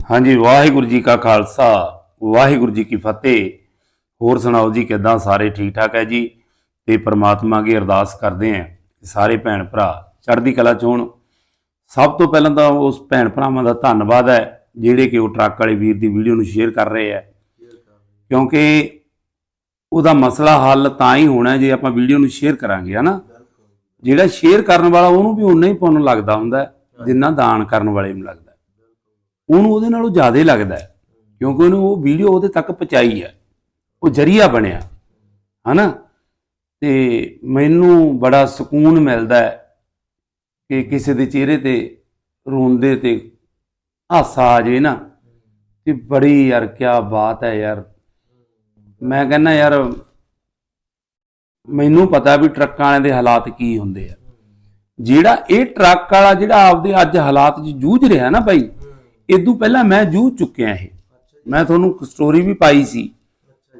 ਹਾਂਜੀ, ਵਾਹਿਗੁਰੂ ਜੀ ਕਾ ਖਾਲਸਾ, ਵਾਹਿਗੁਰੂ ਜੀ ਕੀ ਫਤਿਹ। ਹੋਰ ਸੁਣਾਓ ਜੀ, ਕਿਦਾਂ ਸਾਰੇ ਠੀਕ ਠਾਕ ਹੈ ਜੀ? ਤੇ ਪ੍ਰਮਾਤਮਾ ਅੱਗੇ ਅਰਦਾਸ ਕਰਦੇ ਆਂ ਸਾਰੇ ਭੈਣ ਭਰਾ ਚੜ੍ਹਦੀ ਕਲਾ ਚ ਹੋਣ। ਸਭ ਤੋਂ ਪਹਿਲਾਂ ਤਾਂ ਉਸ ਭੈਣ ਭਰਾਵਾਂ ਦਾ ਧੰਨਵਾਦ ਹੈ, ਜਿਹੜੇ ਕਿ ਉਹ ਟਰੱਕ ਵਾਲੇ ਵੀਰ ਦੀ ਵੀਡੀਓ ਨੂੰ ਸ਼ੇਅਰ ਕਰ ਰਹੇ ਆ ਕਿਉਂਕਿ ਉਹਦਾ ਮਸਲਾ ਹੱਲ ਤਾਂ ਹੀ ਹੋਣਾ ਜੇ ਆਪਾਂ ਵੀਡੀਓ ਨੂੰ ਸ਼ੇਅਰ ਕਰਾਂਗੇ, ਹਨਾ? ਜਿਹੜਾ ਸ਼ੇਅਰ ਕਰਨ ਵਾਲਾ ਉਹਨੂੰ ਵੀ ਉਨਾ ਹੀ ਪੁੰਨ ਲੱਗਦਾ ਹੁੰਦਾ, ਜਿੰਨਾ ਦਾਨ ਕਰਨ ਵਾਲੇ ਨੂੰ ਲੱਗਦਾ। ਉਹਨੂੰ ਉਹਦੇ ਨਾਲੋਂ ਜ਼ਿਆਦਾ ਲੱਗਦਾ ਕਿਉਂਕਿ ਉਹਨੂੰ ਉਹ ਵੀਡੀਓ ਉਹਦੇ ਤੱਕ ਪਹੁੰਚਾਈ ਹੈ। ਉਹ ਜਰੀਆ ਬਣਿਆ, ਹਨਾ? ਤੇ ਮੈਨੂੰ ਬੜਾ ਸਕੂਨ ਮਿਲਦਾ ਹੈ ਕਿ ਕਿਸੇ ਦੇ ਚਿਹਰੇ ਤੇ ਰੋਂਦੇ ਤੇ ਹਾਸਾ ਆ ਜੇ ਨਾ, ਤੇ ਬੜੀ ਯਾਰ ਕੀ ਬਾਤ ਹੈ ਯਾਰ। ਮੈਂ ਕਹਿੰਦਾ ਯਾਰ, ਮੈਨੂੰ ਪਤਾ ਵੀ ਟਰੱਕਾਂ ਵਾਲਿਆਂ ਦੇ ਹਾਲਾਤ ਕੀ ਹੁੰਦੇ ਆ। ਜਿਹੜਾ ਇਹ ਟਰੱਕ ਵਾਲਾ ਜਿਹੜਾ ਆਪਦੇ ਅੱਜ ਹਾਲਾਤ 'ਚ ਜੂਝ ਰਿਹਾ ਨਾ ਭਾਈ ਇਦੋਂ ਪਹਿਲਾਂ ਮੈਂ ਜੂਝ ਚੁੱਕਿਆ ਇਹ। ਮੈਂ ਤੁਹਾਨੂੰ ਸਟੋਰੀ ਵੀ ਪਾਈ ਸੀ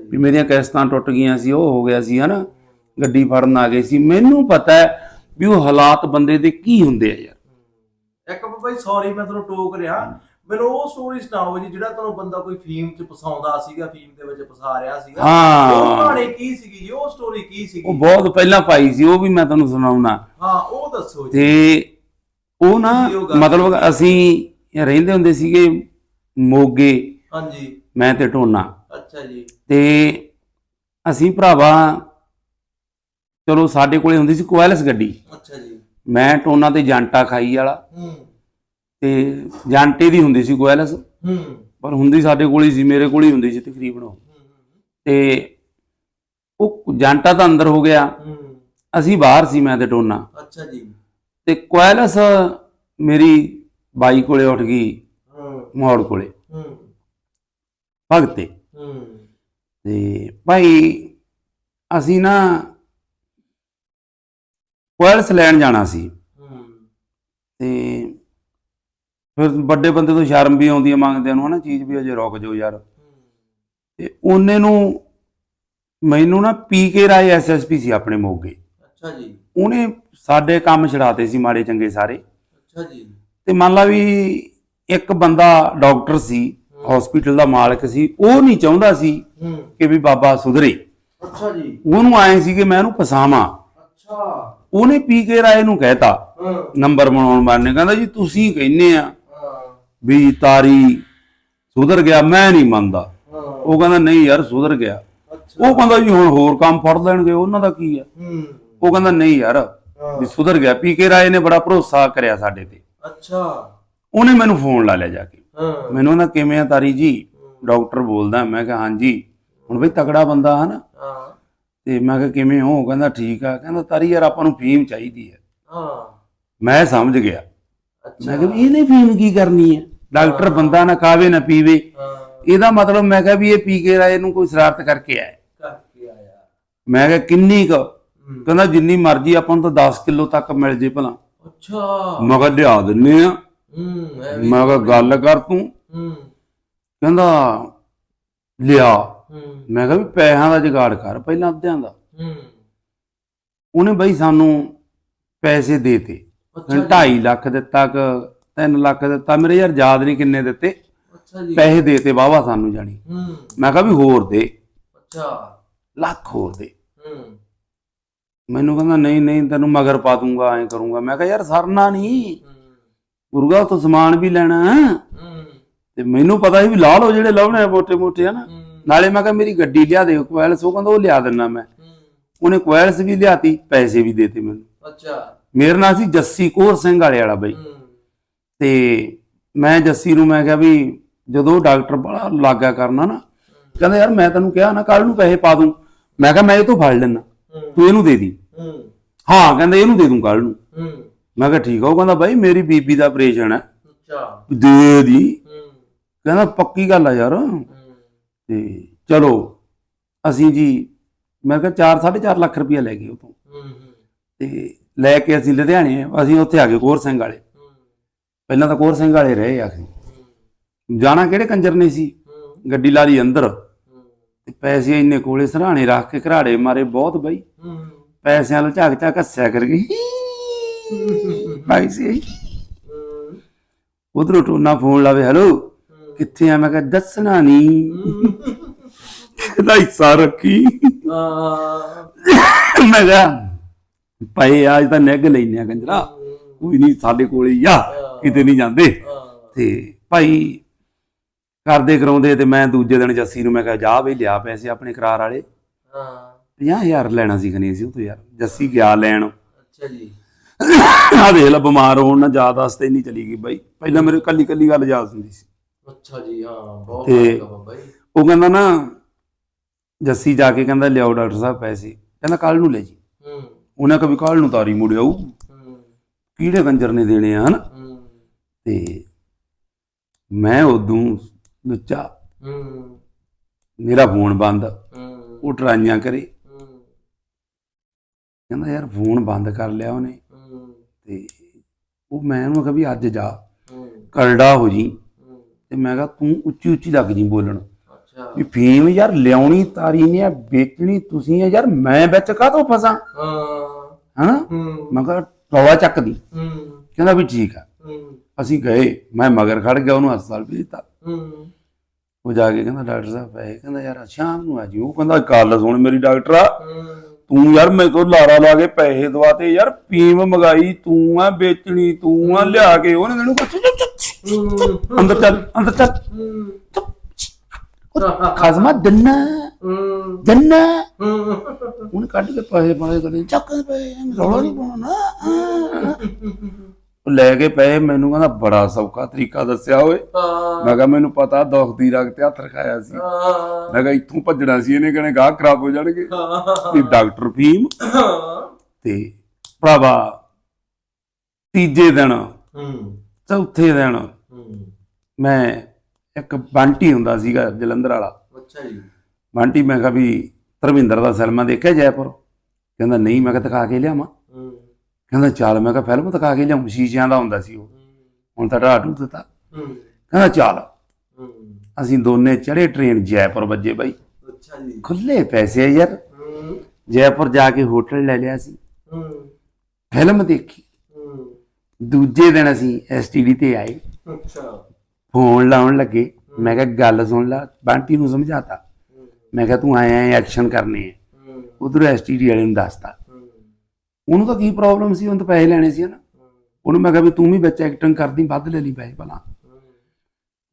ਵੀ ਮੇਰੀਆਂ ਕਿਸ਼ਤਾਂ ਟੁੱਟ ਗਈਆਂ ਸੀ ਉਹ ਹੋ ਗਿਆ ਸੀ ਹਨਾ? ਗੱਡੀ ਫੜਨ ਆ ਗਏ ਸੀ। ਮੈਨੂੰ ਪਤਾ ਹੈ ਵੀ ਉਹ ਹਾਲਾਤ ਬੰਦੇ ਦੇ ਕੀ ਹੁੰਦੇ ਆ ਯਾਰ। ਇੱਕ ਬਾਈ ਸੌਰੀ ਮੈਂ ਤੁਹਾਨੂੰ ਟੋਕ ਰਿਹਾ। ਮੈਨੂੰ ਉਹ ਸਟੋਰੀ ਸੁਣਾਓ ਜੀ ਜਿਹੜਾ ਤੁਹਾਨੂੰ ਬੰਦਾ ਕੋਈ ਫੀਮ ਚ ਫਸਾਉਂਦਾ ਸੀਗਾ ਫੀਮ ਦੇ ਵਿੱਚ ਫਸਾ ਰਿਹਾ ਸੀਗਾ। ਹਾਂ। ਉਹ ਕਹਾਣੀ ਕੀ ਸੀਗੀ ਜੀ? ਉਹ ਸਟੋਰੀ ਕੀ ਉਹ ਸੀਗੀ ਬਹੁਤ ਪਹਿਲਾਂ ਪਾਈ ਸੀ ਉਹ ਵੀ ਮੈਂ ਤੁਹਾਨੂੰ ਸੁਣਾਉਣਾ। ਹਾਂ ਉਹ ਦੱਸੋ ਜੀ। ਤੇ ਉਹ ਨਾ ਜੀ, ਉਹ ਮਤਲਬ ਅਸੀਂ ਰਹਿੰਦੇ ਹੁੰਦੇ ਸੀਗੇ ਮੋਗੇ ਹਾਂਜੀ। ਮੈਂ ਤੇ ਟੋਨਾ ਅੱਛਾ ਜੀ। ਤੇ ਅਸੀਂ ਭਰਾਵਾ ਚਲੋ ਸਾਡੇ ਕੋਲੇ ਹੁੰਦੀ ਸੀ ਕੋਇਲਸ ਗੱਡੀ। ਅੱਛਾ ਜੀ। ਮੈਂ ਟੋਨਾ ਤੇ ਜਾਂਟਾ ਖਾਈ ਵਾਲਾ। ਹੂੰ। ਤੇ ਜਾਂਟੇ ਦੀ ਹੁੰਦੀ ਸੀ ਕੋਇਲਸ। ਹੂੰ। ਪਰ ਹੁੰਦੀ ਸਾਡੇ ਕੋਲ ਹੀ ਸੀ ਮੇਰੇ ਕੋਲ ਹੀ ਹੁੰਦੀ ਸੀ ਤਕਰੀਬਨ ਉਹ। ਤੇ ਉਹ ਜਾਂਟਾ ਤਾਂ ਅੰਦਰ ਹੋ ਗਿਆ। ਹੂੰ। ਅਸੀਂ ਬਾਹਰ ਸੀ ਮੈਂ ਤੇ ਟੋਨਾ ਅੱਛਾ ਜੀ। ਤੇ ਕੋਇਲਸ ਮੇਰੀ ਬਾਈ ਕੋਲੇ ਉੱਠ ਗਈ ਮੋੜ ਕੋਲੇ। ਹੂੰ। ਭਗਤੇ ਹੂੰ। ਤੇ ਭਾਈ ਅਸੀਂ ਨਾ ਕੋਇਲਸ ਲੈਣ ਜਾਣਾ ਸੀ। ਹੂੰ। ਤੇ ਫਿਰ ਵੱਡੇ ਬੰਦੇ ਤੋਂ ਸ਼ਰਮ ਵੀ ਆਉਂਦੀ ਹੈ ਮੰਗਦਿਆਂ ਨੂੰ ਹਨਾ ਚੀਜ਼ ਵੀ ਅਜੇ ਰੁਕ ਜਾਓ ਯਾਰ। ਤੇ ਉਹਨੇ ਨੂੰ ਮੈਨੂੰ ਨਾ ਪੀਕੇ ਰਾਏ ਐਸਐਸਪੀ ਸੀ ਆਪਣੇ ਮੋਗੇ। ਅੱਛਾ ਜੀ। ਉਹਨੇ ਸਾਡੇ ਕੰਮ ਛਡਾਤੇ ਸੀ ਮਾੜੇ ਚੰਗੇ ਸਾਰੇ। ਅੱਛਾ ਜੀ। ਤੇ ਮੰਨ ਲਾ ਵੀ ਇੱਕ ਬੰਦਾ ਡਾਕਟਰ ਸੀ ਹਸਪੀਟਲ ਦਾ ਮਾਲਕ ਸੀ ਉਹ ਨਹੀਂ ਚਾਹੁੰਦਾ ਸੀ ਕਿ ਵੀ ਬਾਬਾ ਸੁਧਰੇ। ਅੱਛਾ ਜੀ। ਉਹਨੂੰ ਆਏ ਸੀ ਕਿ ਮੈਂ ਇਹਨੂੰ ਫਸਾਵਾਂ। ਅੱਛਾ। ਉਹਨੇ ਪੀਕੇ ਰਾਏ ਨੂੰ ਕਹਿਤਾ ਨੰਬਰ ਬਣਾਉਣ ਵਾਲੇ ਕਹਿੰਦਾ ਜੀ ਤੁਸੀਂ ਕਹਿੰਦੇ ਆ ਵੀ ਤਾਰੀ ਸੁਧਰ ਗਿਆ ਮੈਂ ਨਹੀਂ ਮੰਨਦਾ। ਉਹ ਕਹਿੰਦਾ ਨਹੀਂ ਯਾਰ ਸੁਧਰ ਗਿਆ। ਉਹ ਕਹਿੰਦਾ ਜੀ ਹੁਣ ਹੋਰ ਕੰਮ ਫੜ ਲੈਣਗੇ ਉਹਨਾਂ ਦਾ ਕੀ ਆ? ਉਹ ਕਹਿੰਦਾ ਨਹੀਂ ਯਾਰ ਵੀ ਸੁਧਰ ਗਿਆ। ਪੀਕੇ ਰਾਏ ਨੇ ਬੜਾ ਭਰੋਸਾ ਕਰਿਆ ਸਾਡੇ ਤੇ। ਅੱਛਾ। ਉਹਨੇ ਮੈਨੂੰ ਫੋਨ ਲਾ ਲਿਆ ਜਾ ਕੇ। ਹਾਂ। ਮੈਨੂੰ ਕਹਿੰਦਾ ਕਿਵੇਂ ਆ ਤਾਰੀ ਜੀ? ਡਾਕਟਰ ਬੋਲਦਾ ਮੈਂ ਕਿਹਾ ਹਾਂਜੀ ਹੁਣ ਬਈ ਤਕੜਾ ਬੰਦਾ ਹਨਾ? ਹਾਂ। ਤੇ ਮੈਂ ਕਿਹਾ ਕਿਵੇਂ ਹੋ? ਕਹਿੰਦਾ ਠੀਕ ਆ। ਕਹਿੰਦਾ ਤਾਰੀ ਯਾਰ ਆਪਾਂ ਨੂੰ ਫੀਮ ਚਾਹੀਦੀ ਹੈ ਹਾਂ। ਮੈਂ ਸਮਝ ਗਿਆ। ਅੱਛਾ। ਮੈਂ ਕਿਹਾ ਵੀ ਇਹਨੇ ਫੀਮ ਕੀ ਕਰਨੀ ਹੈ ਡਾਕਟਰ ਬੰਦਾ ਨਾ ਖਾਵੇ ਨਾ ਪੀਵੇ। ਹਾਂ। ਇਹਦਾ ਮਤਲਬ ਮੈਂ ਕਿਹਾ ਵੀ ਇਹ ਪੀ ਕੇ ਰਾਏ ਨੂੰ ਕੋਈ ਸ਼ਰਾਰਤ ਕਰਕੇ ਆਇਆ। ਕਰਕੇ ਆਇਆ। ਮੈਂ ਕਿਹਾ ਕਿੰਨੀ ਕੁ। ਕਹਿੰਦਾ ਜਿੰਨੀ ਮਰਜ਼ੀ ਆਪਾਂ ਨੂੰ ਤਾਂ 10 ਕਿਲੋ ਤੱਕ ਮਿਲ ਜੇ ਭਲਾ। ਅੱਛਾ। ਮੈਂ ਕਿਹਾ ਲਿਆ ਦਿੰਨੇ ਆ। ਹੂੰ ਮੈਂ ਕਿਹਾ ਗੱਲ ਕਰ ਤੂੰ। ਹੂੰ। ਕਹਿੰਦਾ ਲਿਆ। ਹੂੰ। ਮੈਂ ਕਿਹਾ ਵੀ ਪੈਸਿਆਂ ਦਾ ਜੁਗਾੜ ਕਰ ਪਹਿਲਾਂ ਅੱਧਿਆਂ ਦਾ। ਹੂੰ। ਉਹਨੇ ਬਈ ਸਾਨੂੰ ਪੈਸੇ ਦੇਤੇ ਅੱਛਾ ਜੀ। 2.5 ਲੱਖ ਦਿੱਤਾ ਕ 3 ਲੱਖ ਦਿੱਤਾ। ਮੇਰੇ ਯਾਰ ਯਾਦ ਨਹੀਂ ਕਿੰਨੇ ਦਿੱਤੇ। ਅੱਛਾ ਜੀ। ਪੈਸੇ ਦੇਤੇ ਵਾਵਾ ਸਾਨੂੰ ਜਾਣੀ। ਹੂੰ। ਮੈਂ ਕਿਹਾ ਵੀ ਹੋਰ ਦੇ। ਅੱਛਾ। ਲੱਖ ਹੋਰ ਦੇ। ਹੂੰ। ਮੈਨੂੰ ਕਹਿੰਦਾ ਨਹੀਂ ਨਹੀਂ ਤੈਨੂੰ ਮਗਰ ਪਾ ਦੂੰਗਾ ਐਂ ਕਰੂੰਗਾ। ਮੈਂ ਕਿਹਾ ਯਾਰ ਸਰਨਾ ਨਹੀਂ। ਗੁਰਗਾ ਤੋਂ ਸਮਾਨ ਵੀ ਲੈਣਾ ਤੇ ਮੈਨੂੰ ਪਤਾ ਸੀ ਵੀ ਲਾ ਲਓ ਜਿਹੜੇ ਲਾਉਣੇ ਮੋਟੇ ਮੋਟੇ ਹਨਾ। ਨਾਲੇ ਮੈਂ ਕਿਹਾ ਮੇਰੀ ਗੱਡੀ ਲਿਆ ਦੇ ਕੋਇਲਸ ਉਹ ਕਹਿੰਦਾ ਉਹ ਲਿਆ ਦਿੰਨਾ ਮੈਂ। ਉਹਨੇ ਕੋਇਲਸ ਵੀ ਲਿਆਤੀ ਪੈਸੇ ਵੀ ਦੇਤੇ ਮੈਨੂੰ। ਅੱਛਾ। ਮੇਰਾ ਨਾਂ ਸੀ ਜੱਸੀ ਕੋਰ ਸਿੰਘ ਵਾਲੇ ਵਾਲਾ ਬਈ। ਤੇ ਮੈਂ ਜੱਸੀ ਨੂੰ ਮੈਂ ਕਿਹਾ ਵੀ ਜਦੋਂ ਡਾਕਟਰ ਬੜਾ ਲਾਗਾ ਕਰਨਾ ਨਾ ਕਹਿੰਦਾ ਯਾਰ ਮੈਂ ਤੈਨੂੰ ਕਿਹਾ ਨਾ ਕੱਲ ਨੂੰ ਪੈਸੇ ਪਾ ਦੂੰ। ਮੈਂ ਕਿਹਾ ਮੈਂ ਇਹ ਤੋਂ ਫੜ ਲੈਣਾ ਤੂੰ ਇਹਨੂੰ ਦੇ ਦੀ। ਹੂੰ। ਕਹਿੰਦਾ ਇਹਨੂੰ ਦੇ ਦੂੰ ਕੱਲ ਨੂੰ। ਮੈਂ ਕਿਹਾ ਠੀਕ ਆ ਉਹ ਕਹਿੰਦਾ ਬਾਈ ਮੇਰੀ ਬੀਬੀ ਦਾ ਆਪਰੇਸ਼ਨ ਹੈ। ਅੱਛਾ। ਦੇ ਦੀ। ਕਹਿੰਦਾ ਪੱਕੀ ਗੱਲ ਆ ਯਾਰ। ਤੇ ਚਲੋ ਅਸੀਂ ਜੀ ਮੈਂ ਕਿਹਾ 4 4.5 ਲੱਖ ਰੁਪਇਆ ਲੈ ਗਏ ਉਹ ਤੋਂ ਤੇ ਲੈ ਕੇ ਅਸੀਂ ਲੁਧਿਆਣੇ ਅਸੀਂ ਉੱਥੇ ਆ ਗਏ ਕੋਰ ਸਿੰਘ ਵਾਲੇ। ਪਹਿਲਾਂ ਤਾਂ ਕੋਰ ਸਿੰਘ ਵਾਲੇ ਰਹੇ ਆ ਜਾਣਾ ਕਿਹੜੇ ਕੰਜਰ ਨੇ ਸੀ? ਗੱਡੀ ਲਾ ਲਈ ਅੰਦਰ। ਤੇ ਪੈਸੇ ਇੰਨੇ ਕੋਲੇ ਸਰਾਣੇ ਰੱਖ ਕੇ ਘਰਾੜੇ ਮਾਰੇ ਬਹੁਤ ਬਈ। ਪੈਸਿਆਂ ਨਾਲ ਝਾਕ ਝਾਕ ਹੱਸਿਆ ਕਰ ਗਈ ਪੈਸੇ ਹੂੰ। ਉਧਰੋਂ ਟੋਨਾ ਫੋਨ ਲਾਵੇ ਹੈਲੋ ਕਿੱਥੇ ਆ? ਮੈਂ ਕਿਹਾ ਦੱਸਣਾ ਨਹੀਂ ਕਹਿੰਦਾ ਹਿੱਸਾ ਰੱਖੀ। ਮੈਂ ਕਿਹਾ ਪਏ ਅੱਜ ਤਾਂ ਨਿੱਘ ਲੈਨੇ ਆ ਕੰਜਰਾ। ਕੋਈ ਨਹੀਂ ਸਾਡੇ ਕੋਲ ਆ ਕਿਤੇ ਨਹੀਂ ਜਾਂਦੇ। ਤੇ ਭਾਈ ਕਰਦੇ ਕਰਾਉਂਦੇ ਤੇ ਮੈਂ ਦੂਜੇ ਦਿਨ ਜੱਸੀ ਨੂੰ ਮੈਂ ਕਿਹਾ ਜਾ ਵੀ ਲਿਆ ਪੈਸੇ ਆਪਣੇ ਕਰਾਰ ਵਾਲੇ। ਹਾਂ। 50000 ਲੈਣਾ ਸੀ ਖਨੀ ਸੀ ਉਹ ਤੋਂ ਯਾਰ। ਜੱਸੀ ਗਿਆ ਲੈਣ। ਅੱਛਾ ਜੀ। ਆ ਦੇਖ ਲੈ ਬਿਮਾਰ ਹੋਣ ਨਾਲ ਯਾਦ ਵਾਸਤੇ ਨਹੀਂ ਚਲੀ ਗਈ ਬਾਈ। ਪਹਿਲਾਂ ਮੇਰੇ ਕੱਲੀ ਕੱਲੀ ਗੱਲ ਯਾਦ ਹੁੰਦੀ ਸੀ। ਅੱਛਾ ਜੀ ਹਾਂ ਬਹੁਤ ਵਧੀਆ ਜੀ ਉਹ ਕਹਿੰਦਾ ਨਾ ਜੱਸੀ ਜਾ ਕੇ ਕਹਿੰਦਾ ਲਿਆਓ ਡਾਕਟਰ ਸਾਹਿਬ ਪੈਸੇ। ਕਹਿੰਦਾ ਕੱਲ ਨੂੰ ਲੈ ਜੀ। ਹੂੰ। ਉਹਨਾਂ ਕभी ਕੱਲ ਨੂੰ ਤਾਰੀ ਮੁੜ ਆਊ। ਹੂੰ। ਕਿਹੜੇ ਕੰਜਰ ਨੇ ਦੇਣੇ ਆ ਹਨਾ? ਹੂੰ। ਤੇ ਮੈਂ ਉਦੋਂ ਲੁੱਚਾ ਹੂੰ। ਮੇਰਾ ਫੋਨ ਬੰਦ। ਹੂੰ। ਉਹ ਟਰਾਈਆਂ ਕਰੇ। ਹੂੰ। ਕਹਿੰਦਾ ਯਾਰ ਫੋਨ ਬੰਦ ਕਰ ਲਿਆ ਉਹਨੇ। ਹੂੰ। ਤੇ ਉਹ ਮੈਂ ਉਹਨੂੰ ਕਿਹਾ ਵੀ ਅੱਜ ਜਾ। ਕਰੜਾ ਹੋ ਜੀ। ਤੇ ਮੈਂ ਕਿਹਾ ਤੂੰ ਉੱਚੀ ਉੱਚੀ ਲੱਗ ਜੀ ਬੋਲਣ। ਅੱਛਾ। ਵੀ ਫੀਮ ਯਾਰ ਲਿਆਉਣੀ ਤਾਰੀ ਨੇ ਆ ਵੇਚਣੀ ਤੁਸੀਂ ਆ ਯਾਰ ਮੈਂ ਵਿੱਚ ਕਾਹਤੋਂ ਫਸਾਂ? ਹਾਂ। ਹਨਾ? ਮੈਂ ਕਿਹਾ ਰੌਲਾ ਚੱਕਦੀ। ਹੂੰ। ਕਹਿੰਦਾ ਵੀ ਠੀਕ ਆ। ਅਸੀਂ ਗਏ ਮੈਂ ਮਗਰ ਖੜ ਗਿਆ ਉਹਨੂੰ ਹਸਪਤਾਲ ਭੇਜਤਾ। ਹੂੰ। ਉਹ ਜਾ ਕੇ ਕਹਿੰਦਾ ਡਾਕਟਰ ਸਾਹਿਬ ਪੈਸੇ ਕਹਿੰਦਾ ਯਾਰ ਸ਼ਾਮ ਨੂੰ ਆ ਜੀ ਉਹ ਕਹਿੰਦਾ ਗੱਲ ਸੁਣ ਮੇਰੀ ਡਾਕਟਰਾ ਹੂੰ। ਤੂੰ ਯਾਰ ਮੇਰੇ ਤੋਂ ਲਾਰਾ ਲਾ ਕੇ ਪੈਸੇ ਦਵਾਤੇ ਯਾਰ ਫੀਮ ਮੰਗਾਈ ਤੂੰ ਆ ਵੇਚਣੀ ਤੂੰ ਆ ਲਿਆ ਕੇ ਉਹਨੇ ਮੈਨੂੰ ਕੁਛ ਅੰਦਰ ਚੱਲ ਅੰਦਰ ਚੱਲ। ਹੂੰ। ਖਸਮਾ ਦੰਨਾ ਦੰਨਾ। ਉਹਨੇ ਕੱਢ ਕੇ ਪੈਸੇ ਪਾਏ ਕਦੇ ਚੱਕ ਪਏ ਰੌਲਾ ਨਹੀਂ ਪਾਉਣਾ। ਉਹ ਲੈ ਕੇ ਪਏ ਮੈਨੂੰ ਕਹਿੰਦਾ ਬੜਾ ਸੌਖਾ ਤਰੀਕਾ ਦੱਸਿਆ ਓਏ। ਮੈਂ ਕਿਹਾ ਮੈਨੂੰ ਪਤਾ ਦੁੱਖ ਦੀ ਰਗ ਤੇ ਹੱਥ ਰਖਾਇਆ ਸੀ। ਮੈਂ ਕਿਹਾ ਇੱਥੋਂ ਭੱਜਣਾ ਸੀ ਇਹਨੇ ਕਹਣੇ ਗਾਹ ਖਰਾਬ ਹੋ ਜਾਣਗੇ। ਤੇ ਡਾਕਟਰ ਫੀਮ ਤੇ ਭਰਾਵਾ ਤੀਜੇ ਦਿਨ ਹੂੰ। ਚੌਥੇ ਦਿਨ ਹੂੰ। ਮੈਂ ਇੱਕ ਬੰਟੀ ਹੁੰਦਾ ਸੀਗਾ ਜਲੰਧਰ ਵਾਲਾ। ਅੱਛਾ ਜੀ। ਬੰਟੀ ਮੈਂ ਕਿਹਾ ਵੀ ਧਰਮਿੰਦਰ ਦਾ ਫਿਲਮਾਂ ਦੇਖਿਆ ਜੈਪੁਰ? ਕਹਿੰਦਾ ਨਹੀਂ ਮੈਂ ਕਿਹਾ ਦਿਖਾ ਕੇ ਲਿਆਵਾਂ। ਕਹਿੰਦਾ ਚੱਲ ਮੈਂ ਕਿਹਾ ਫਿਲਮ ਦਿਖਾ ਕੇ ਲਿਆਉਂ ਸ਼ੀਸ਼ਿਆਂ ਦਾ ਹੁੰਦਾ ਸੀ ਉਹ। ਹੁਣ ਤਾਂ ਢਾਟੂ ਦਿੱਤਾ। ਕਹਿੰਦਾ ਚੱਲ। ਅਸੀਂ ਦੋਨੇ ਚੜੇ ਟ੍ਰੇਨ ਜੈਪੁਰ ਵੱਜੇ ਬਾਈ। ਅੱਛਾ ਜੀ। ਖੁੱਲੇ ਪੈਸੇ ਯਾਰ। ਜੈਪੁਰ ਜਾ ਕੇ ਹੋਟਲ ਲੈ ਲਿਆ ਸੀ। ਫਿਲਮ ਦੇਖੀ। ਦੂਜੇ ਦਿਨ ਅਸੀਂ ਐਸਟੀਡੀ ਤੇ ਆਏ। ਅੱਛਾ। ਫੋਨ ਲਾਉਣ ਲੱਗੇ। ਮੈਂ ਕਿਹਾ ਗੱਲ ਸੁਣ ਲੈ ਬੰਟੀ ਨੂੰ ਸਮਝਾਤਾ। ਮੈਂ ਕਿਹਾ ਤੂੰ ਆਇਆ ਐ ਐਕਸ਼ਨ ਕਰਨੇ ਆ। ਉਧਰ ਐਸਟੀਡੀ ਵਾਲੇ ਨੂੰ ਦੱਸਤਾ। ਉਹਨੂੰ ਤਾਂ ਕੀ ਪ੍ਰੋਬਲਮ ਸੀ ਉਹਨੂੰ ਤਾਂ ਪੈਸੇ ਲੈਣੇ ਸੀ ਨਾ ਉਹਨੂੰ ਮੈਂ ਕਿਹਾ ਵੀ ਤੂੰ ਵੀ ਵਿੱਚ ਐਕਟਿੰਗ ਕਰਦੀ ਵੱਧ ਲੈ ਲਈ ਪੈਸੇ ਭਲਾ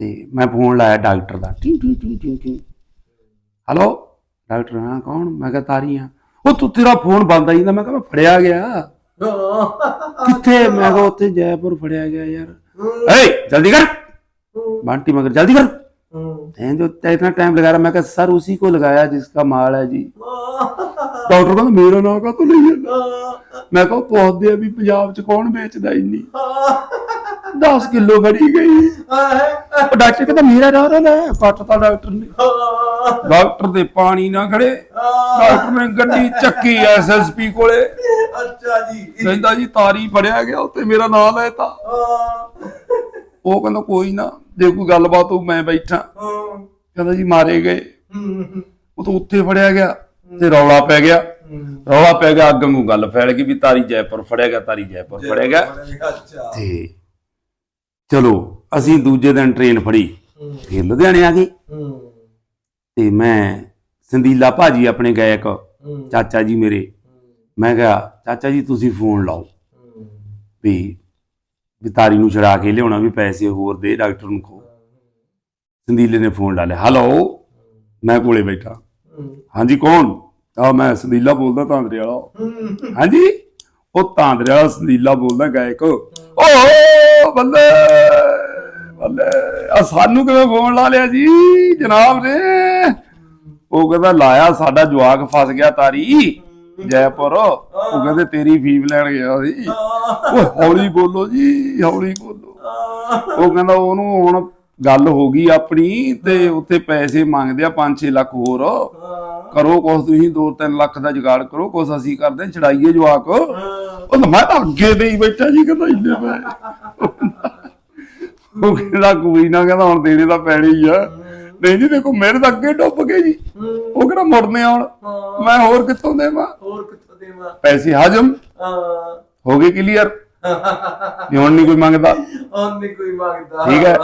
ਤੇ ਮੈਂ ਫੋਨ ਲਾਇਆ ਡਾਕਟਰ ਦਾ ਟੀ ਟੀ ਟੀ ਟੀ ਟੀ ਹਲੋ ਡਾਕਟਰ ਹਾਂ ਕੌਣ ਮੈਂ ਕਿਹਾ ਤਾਰੀ ਆ ਉਹ ਤੂੰ ਤੇਰਾ ਫੋਨ ਬੰਦ ਆਈ ਜਾਂਦਾ ਮੈਂ ਕਿਹਾ ਮੈਂ ਫੜਿਆ ਗਿਆ ਕਿੱਥੇ ਮੈਂ ਕਿਹਾ ਉੱਥੇ ਜੈਪੁਰ ਫੜਿਆ ਗਿਆ ਯਾਰ ਏ ਜਲਦੀ ਕਰ ਬੰਟੀ मगर जल्दी कर हैं जो इतना टाइम लगा रहा मैं कहा सर उसी को लगाया जिसका माल है जी ਡਾਕਟਰ ਕਹਿੰਦਾ ਮੇਰਾ ਨਾਂ ਕਾ ਨਹੀਂ ਹੈ। ਮੈਂ ਕਿਹਾ ਪੁੱਛਦੇ ਆ ਵੀ ਪੰਜਾਬ ਚ ਕੌਣ ਵੇਚਦਾ ਇੰਨੀ? 10 ਕਿਲੋ ਫੜੀ ਗਈ। ਉਹ ਡਾਕਟਰ ਕਹਿੰਦਾ ਮੇਰਾ ਨਾਂ ਨਾ ਲੈ ਕੱਟਤਾ ਡਾਕਟਰ ਨੇ। ਡਾਕਟਰ ਦੇ ਪਾਣੀ ਨਾ ਖੜੇ। ਡਾਕਟਰ ਨੇ ਗੱਡੀ ਚੱਕੀ ਐਸਐਸਪੀ ਕੋਲੇ। ਅੱਛਾ ਜੀ। ਕਹਿੰਦਾ ਜੀ ਤਾਰੀ ਫੜਿਆ ਗਿਆ ਉੱਤੇ ਮੇਰਾ ਨਾਂ ਲੈਤਾ। ਉਹ ਕਹਿੰਦਾ ਕੋਈ ਨਾ ਜੇ ਕੋਈ ਗੱਲਬਾਤ ਹੋ ਮੈਂ ਬੈਠਾ। ਕਹਿੰਦਾ ਜੀ ਮਾਰੇ ਗਏ। ਉਹ ਤਾਂ ਉੱਥੇ ਫੜਿਆ ਗਿਆ। ਤੇ ਰੌਲਾ ਪੈ ਗਿਆ। ਰੌਲਾ ਪੈ ਗਿਆ ਅੱਗ ਨੂੰ ਗੱਲ ਫੈਲ ਗਈ ਵੀ ਤਾਰੀ ਜੈਪੁਰ ਫੜਿਆ ਗਿਆ ਤਾਰੀ ਜੈਪੁਰ ਫੜਿਆ ਗਿਆ। ਤੇ ਚਲੋ ਅਸੀਂ ਦੂਜੇ ਦਿਨ ਟ੍ਰੇਨ ਫੜੀ। ਫਿਰ ਲੁਧਿਆਣੇ ਆ ਗਏ। ਤੇ ਮੈਂ ਸੰਦੀਲਾ ਭਾਜੀ ਆਪਣੇ ਗਾਇਕ ਚਾਚਾ ਜੀ ਮੇਰੇ। ਮੈਂ ਕਿਹਾ ਚਾਚਾ ਜੀ ਤੁਸੀਂ ਫੋਨ ਲਾਓ। ਵੀ ਵੀ ਤਾਰੀ ਨੂੰ ਛੜਾ ਕੇ ਲਿਆਉਣਾ ਵੀ ਪੈਸੇ ਹੋਰ ਦੇ ਡਾਕਟਰ ਨੂੰ ਕਹੋ ਸੰਦੀਲੇ ਨੇ ਫੋਨ ਲਾ ਲਿਆ ਹੈਲੋ ਮੈਂ ਕੋਲੇ ਬੈਠਾ। ਹਾਂਜੀ, ਕੌਣ? ਆ ਮੈਂ ਸੰਦੀਲਾ ਬੋਲਦਾ, ਤਾਂਦਰੇ ਵਾਲਾ। ਹਾਂਜੀ? ਉਹ ਤਾਂਦਰੇ ਵਾਲਾ ਸੰਦੀਲਾ ਬੋਲਦਾ, ਗਾਇਕ। ਓ ਬੱਲੇ ਬੱਲੇ। ਆ ਸਾਨੂੰ ਕਿਵੇਂ ਫੋਨ ਲਾ ਲਿਆ ਜੀ, ਜਨਾਬ ਨੇ? ਉਹ ਕਹਿੰਦਾ, ਲਾਇਆ, ਸਾਡਾ ਜਵਾਕ ਫਸ ਗਿਆ ਤਾਰੀ, ਜੈਪੁਰ। ਉਹ ਕਹਿੰਦੇ, ਤੇਰੀ ਫੀਮ ਲੈਣ ਗਿਆ ਸੀ। ਉਹ ਹੌਲੀ ਬੋਲੋ ਜੀ, ਹੌਲੀ ਬੋਲੋ। ਉਹ ਕਹਿੰਦਾ, ਉਹਨੂੰ ਹੁਣ ਗੱਲ ਹੋ ਗਈ ਆਪਣੀ ਤੇ ਉੱਥੇ ਪੈਸੇ ਮੰਗਦੇ ਆ 5-6 ਲੱਖ ਹੋਰ। ਕਰੋ ਕੁਛ ਤੁਸੀਂ 2-3 ਲੱਖ ਦਾ ਜੁਗਾੜ ਕਰੋ ਕੁਛ ਅਸੀਂ ਕਰਦੇ ਛਡਾਈਏ ਜਵਾਕ। ਉਹ ਮੈਂ ਤਾਂ ਅੱਗੇ ਦੇ ਹੀ ਬੈਠਾ ਜੀ ਕਹਿੰਦਾ ਇੰਨੇ ਪੈ ਉਹ ਕਹਿੰਦਾ ਕੋਈ ਨਾ ਕਹਿੰਦਾ ਹੁਣ ਦੇਣੇ ਤਾਂ ਪੈਣੇ ਹੀ ਆ। ਨਹੀਂ ਜੀ ਦੇਖੋ ਮੇਰੇ ਤਾਂ ਅੱਗੇ ਡੁੱਬ ਗਏ ਜੀ। ਉਹ ਕਿਹੜਾ ਮੁੜਨੇ ਆਉਣ? ਮੈਂ ਹੋਰ ਕਿੱਥੋਂ ਦੇਵਾਂ? ਹੋਰ ਕਿੱਥੋਂ ਦੇਵਾਂ? ਪੈਸੇ ਹਜਮ ਹੋ। ਗਏ ਕਲੀਅਰ ਹੁਣ ਨਹੀਂ ਕੋਈ ਮੰਗਦਾ। ਉਹਨੇ ਕੋਈ ਮੰਗਦਾ। ਠੀਕ ਹੈ।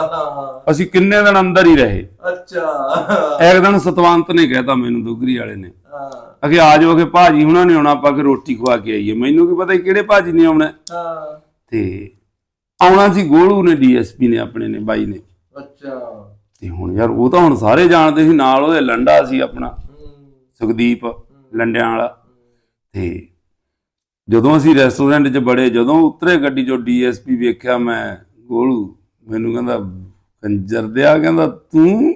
ਅਸੀਂ ਕਿੰਨੇ ਦਿਨ ਅੰਦਰ ਹੀ ਰਹੇ। ਅੱਛਾ। ਇੱਕ ਦਿਨ ਸਤਵੰਤ ਨੇ ਕਹਿਤਾ ਮੈਨੂੰ ਦੁਗਰੀ ਵਾਲੇ ਨੇ। ਹਾਂ। ਅਗੇ ਆ ਜਾਓ ਕਿ ਭਾਜੀ ਹੁਣਾਂ ਨੇ ਆਉਣਾ ਆਪਾਂ ਕਿ ਰੋਟੀ ਖਵਾ ਕੇ ਆਈਏ। ਮੈਨੂੰ ਕੀ ਪਤਾ ਕਿਹੜੇ ਭਾਜੀ ਨੇ ਆਉਣਾ। ਹਾਂ। ਤੇ ਆਉਣਾ ਸੀ ਗੋਲੂ ਨੇ ਡੀਐਸਪੀ ਨੇ ਆਪਣੇ ਨੇ ਬਾਈ ਨੇ। ਅੱਛਾ। ਤੇ ਹੁਣ ਯਾਰ ਉਹ ਤਾਂ ਹੁਣ ਸਾਰੇ ਜਾਣਦੇ ਸੀ ਨਾਲ ਉਹਦੇ ਲੰਡਾ ਸੀ ਆਪਣਾ। ਸੁਖਦੀਪ ਲੰਡਿਆਂ ਵਾਲਾ ਤੇ ਜਦੋਂ ਅਸੀਂ ਰੈਸਟੋਰੈਂਟ 'ਚ ਬੜੇ ਜਦੋਂ ਉਤਰੇ ਗੱਡੀ 'ਚੋਂ ਡੀਐਸਪੀ ਵੇਖਿਆ ਮੈਂ ਗੋਲੂ ਮੈਨੂੰ ਕਹਿੰਦਾ ਕੰਜਰ ਦਿਆ ਕਹਿੰਦਾ ਤੂੰ?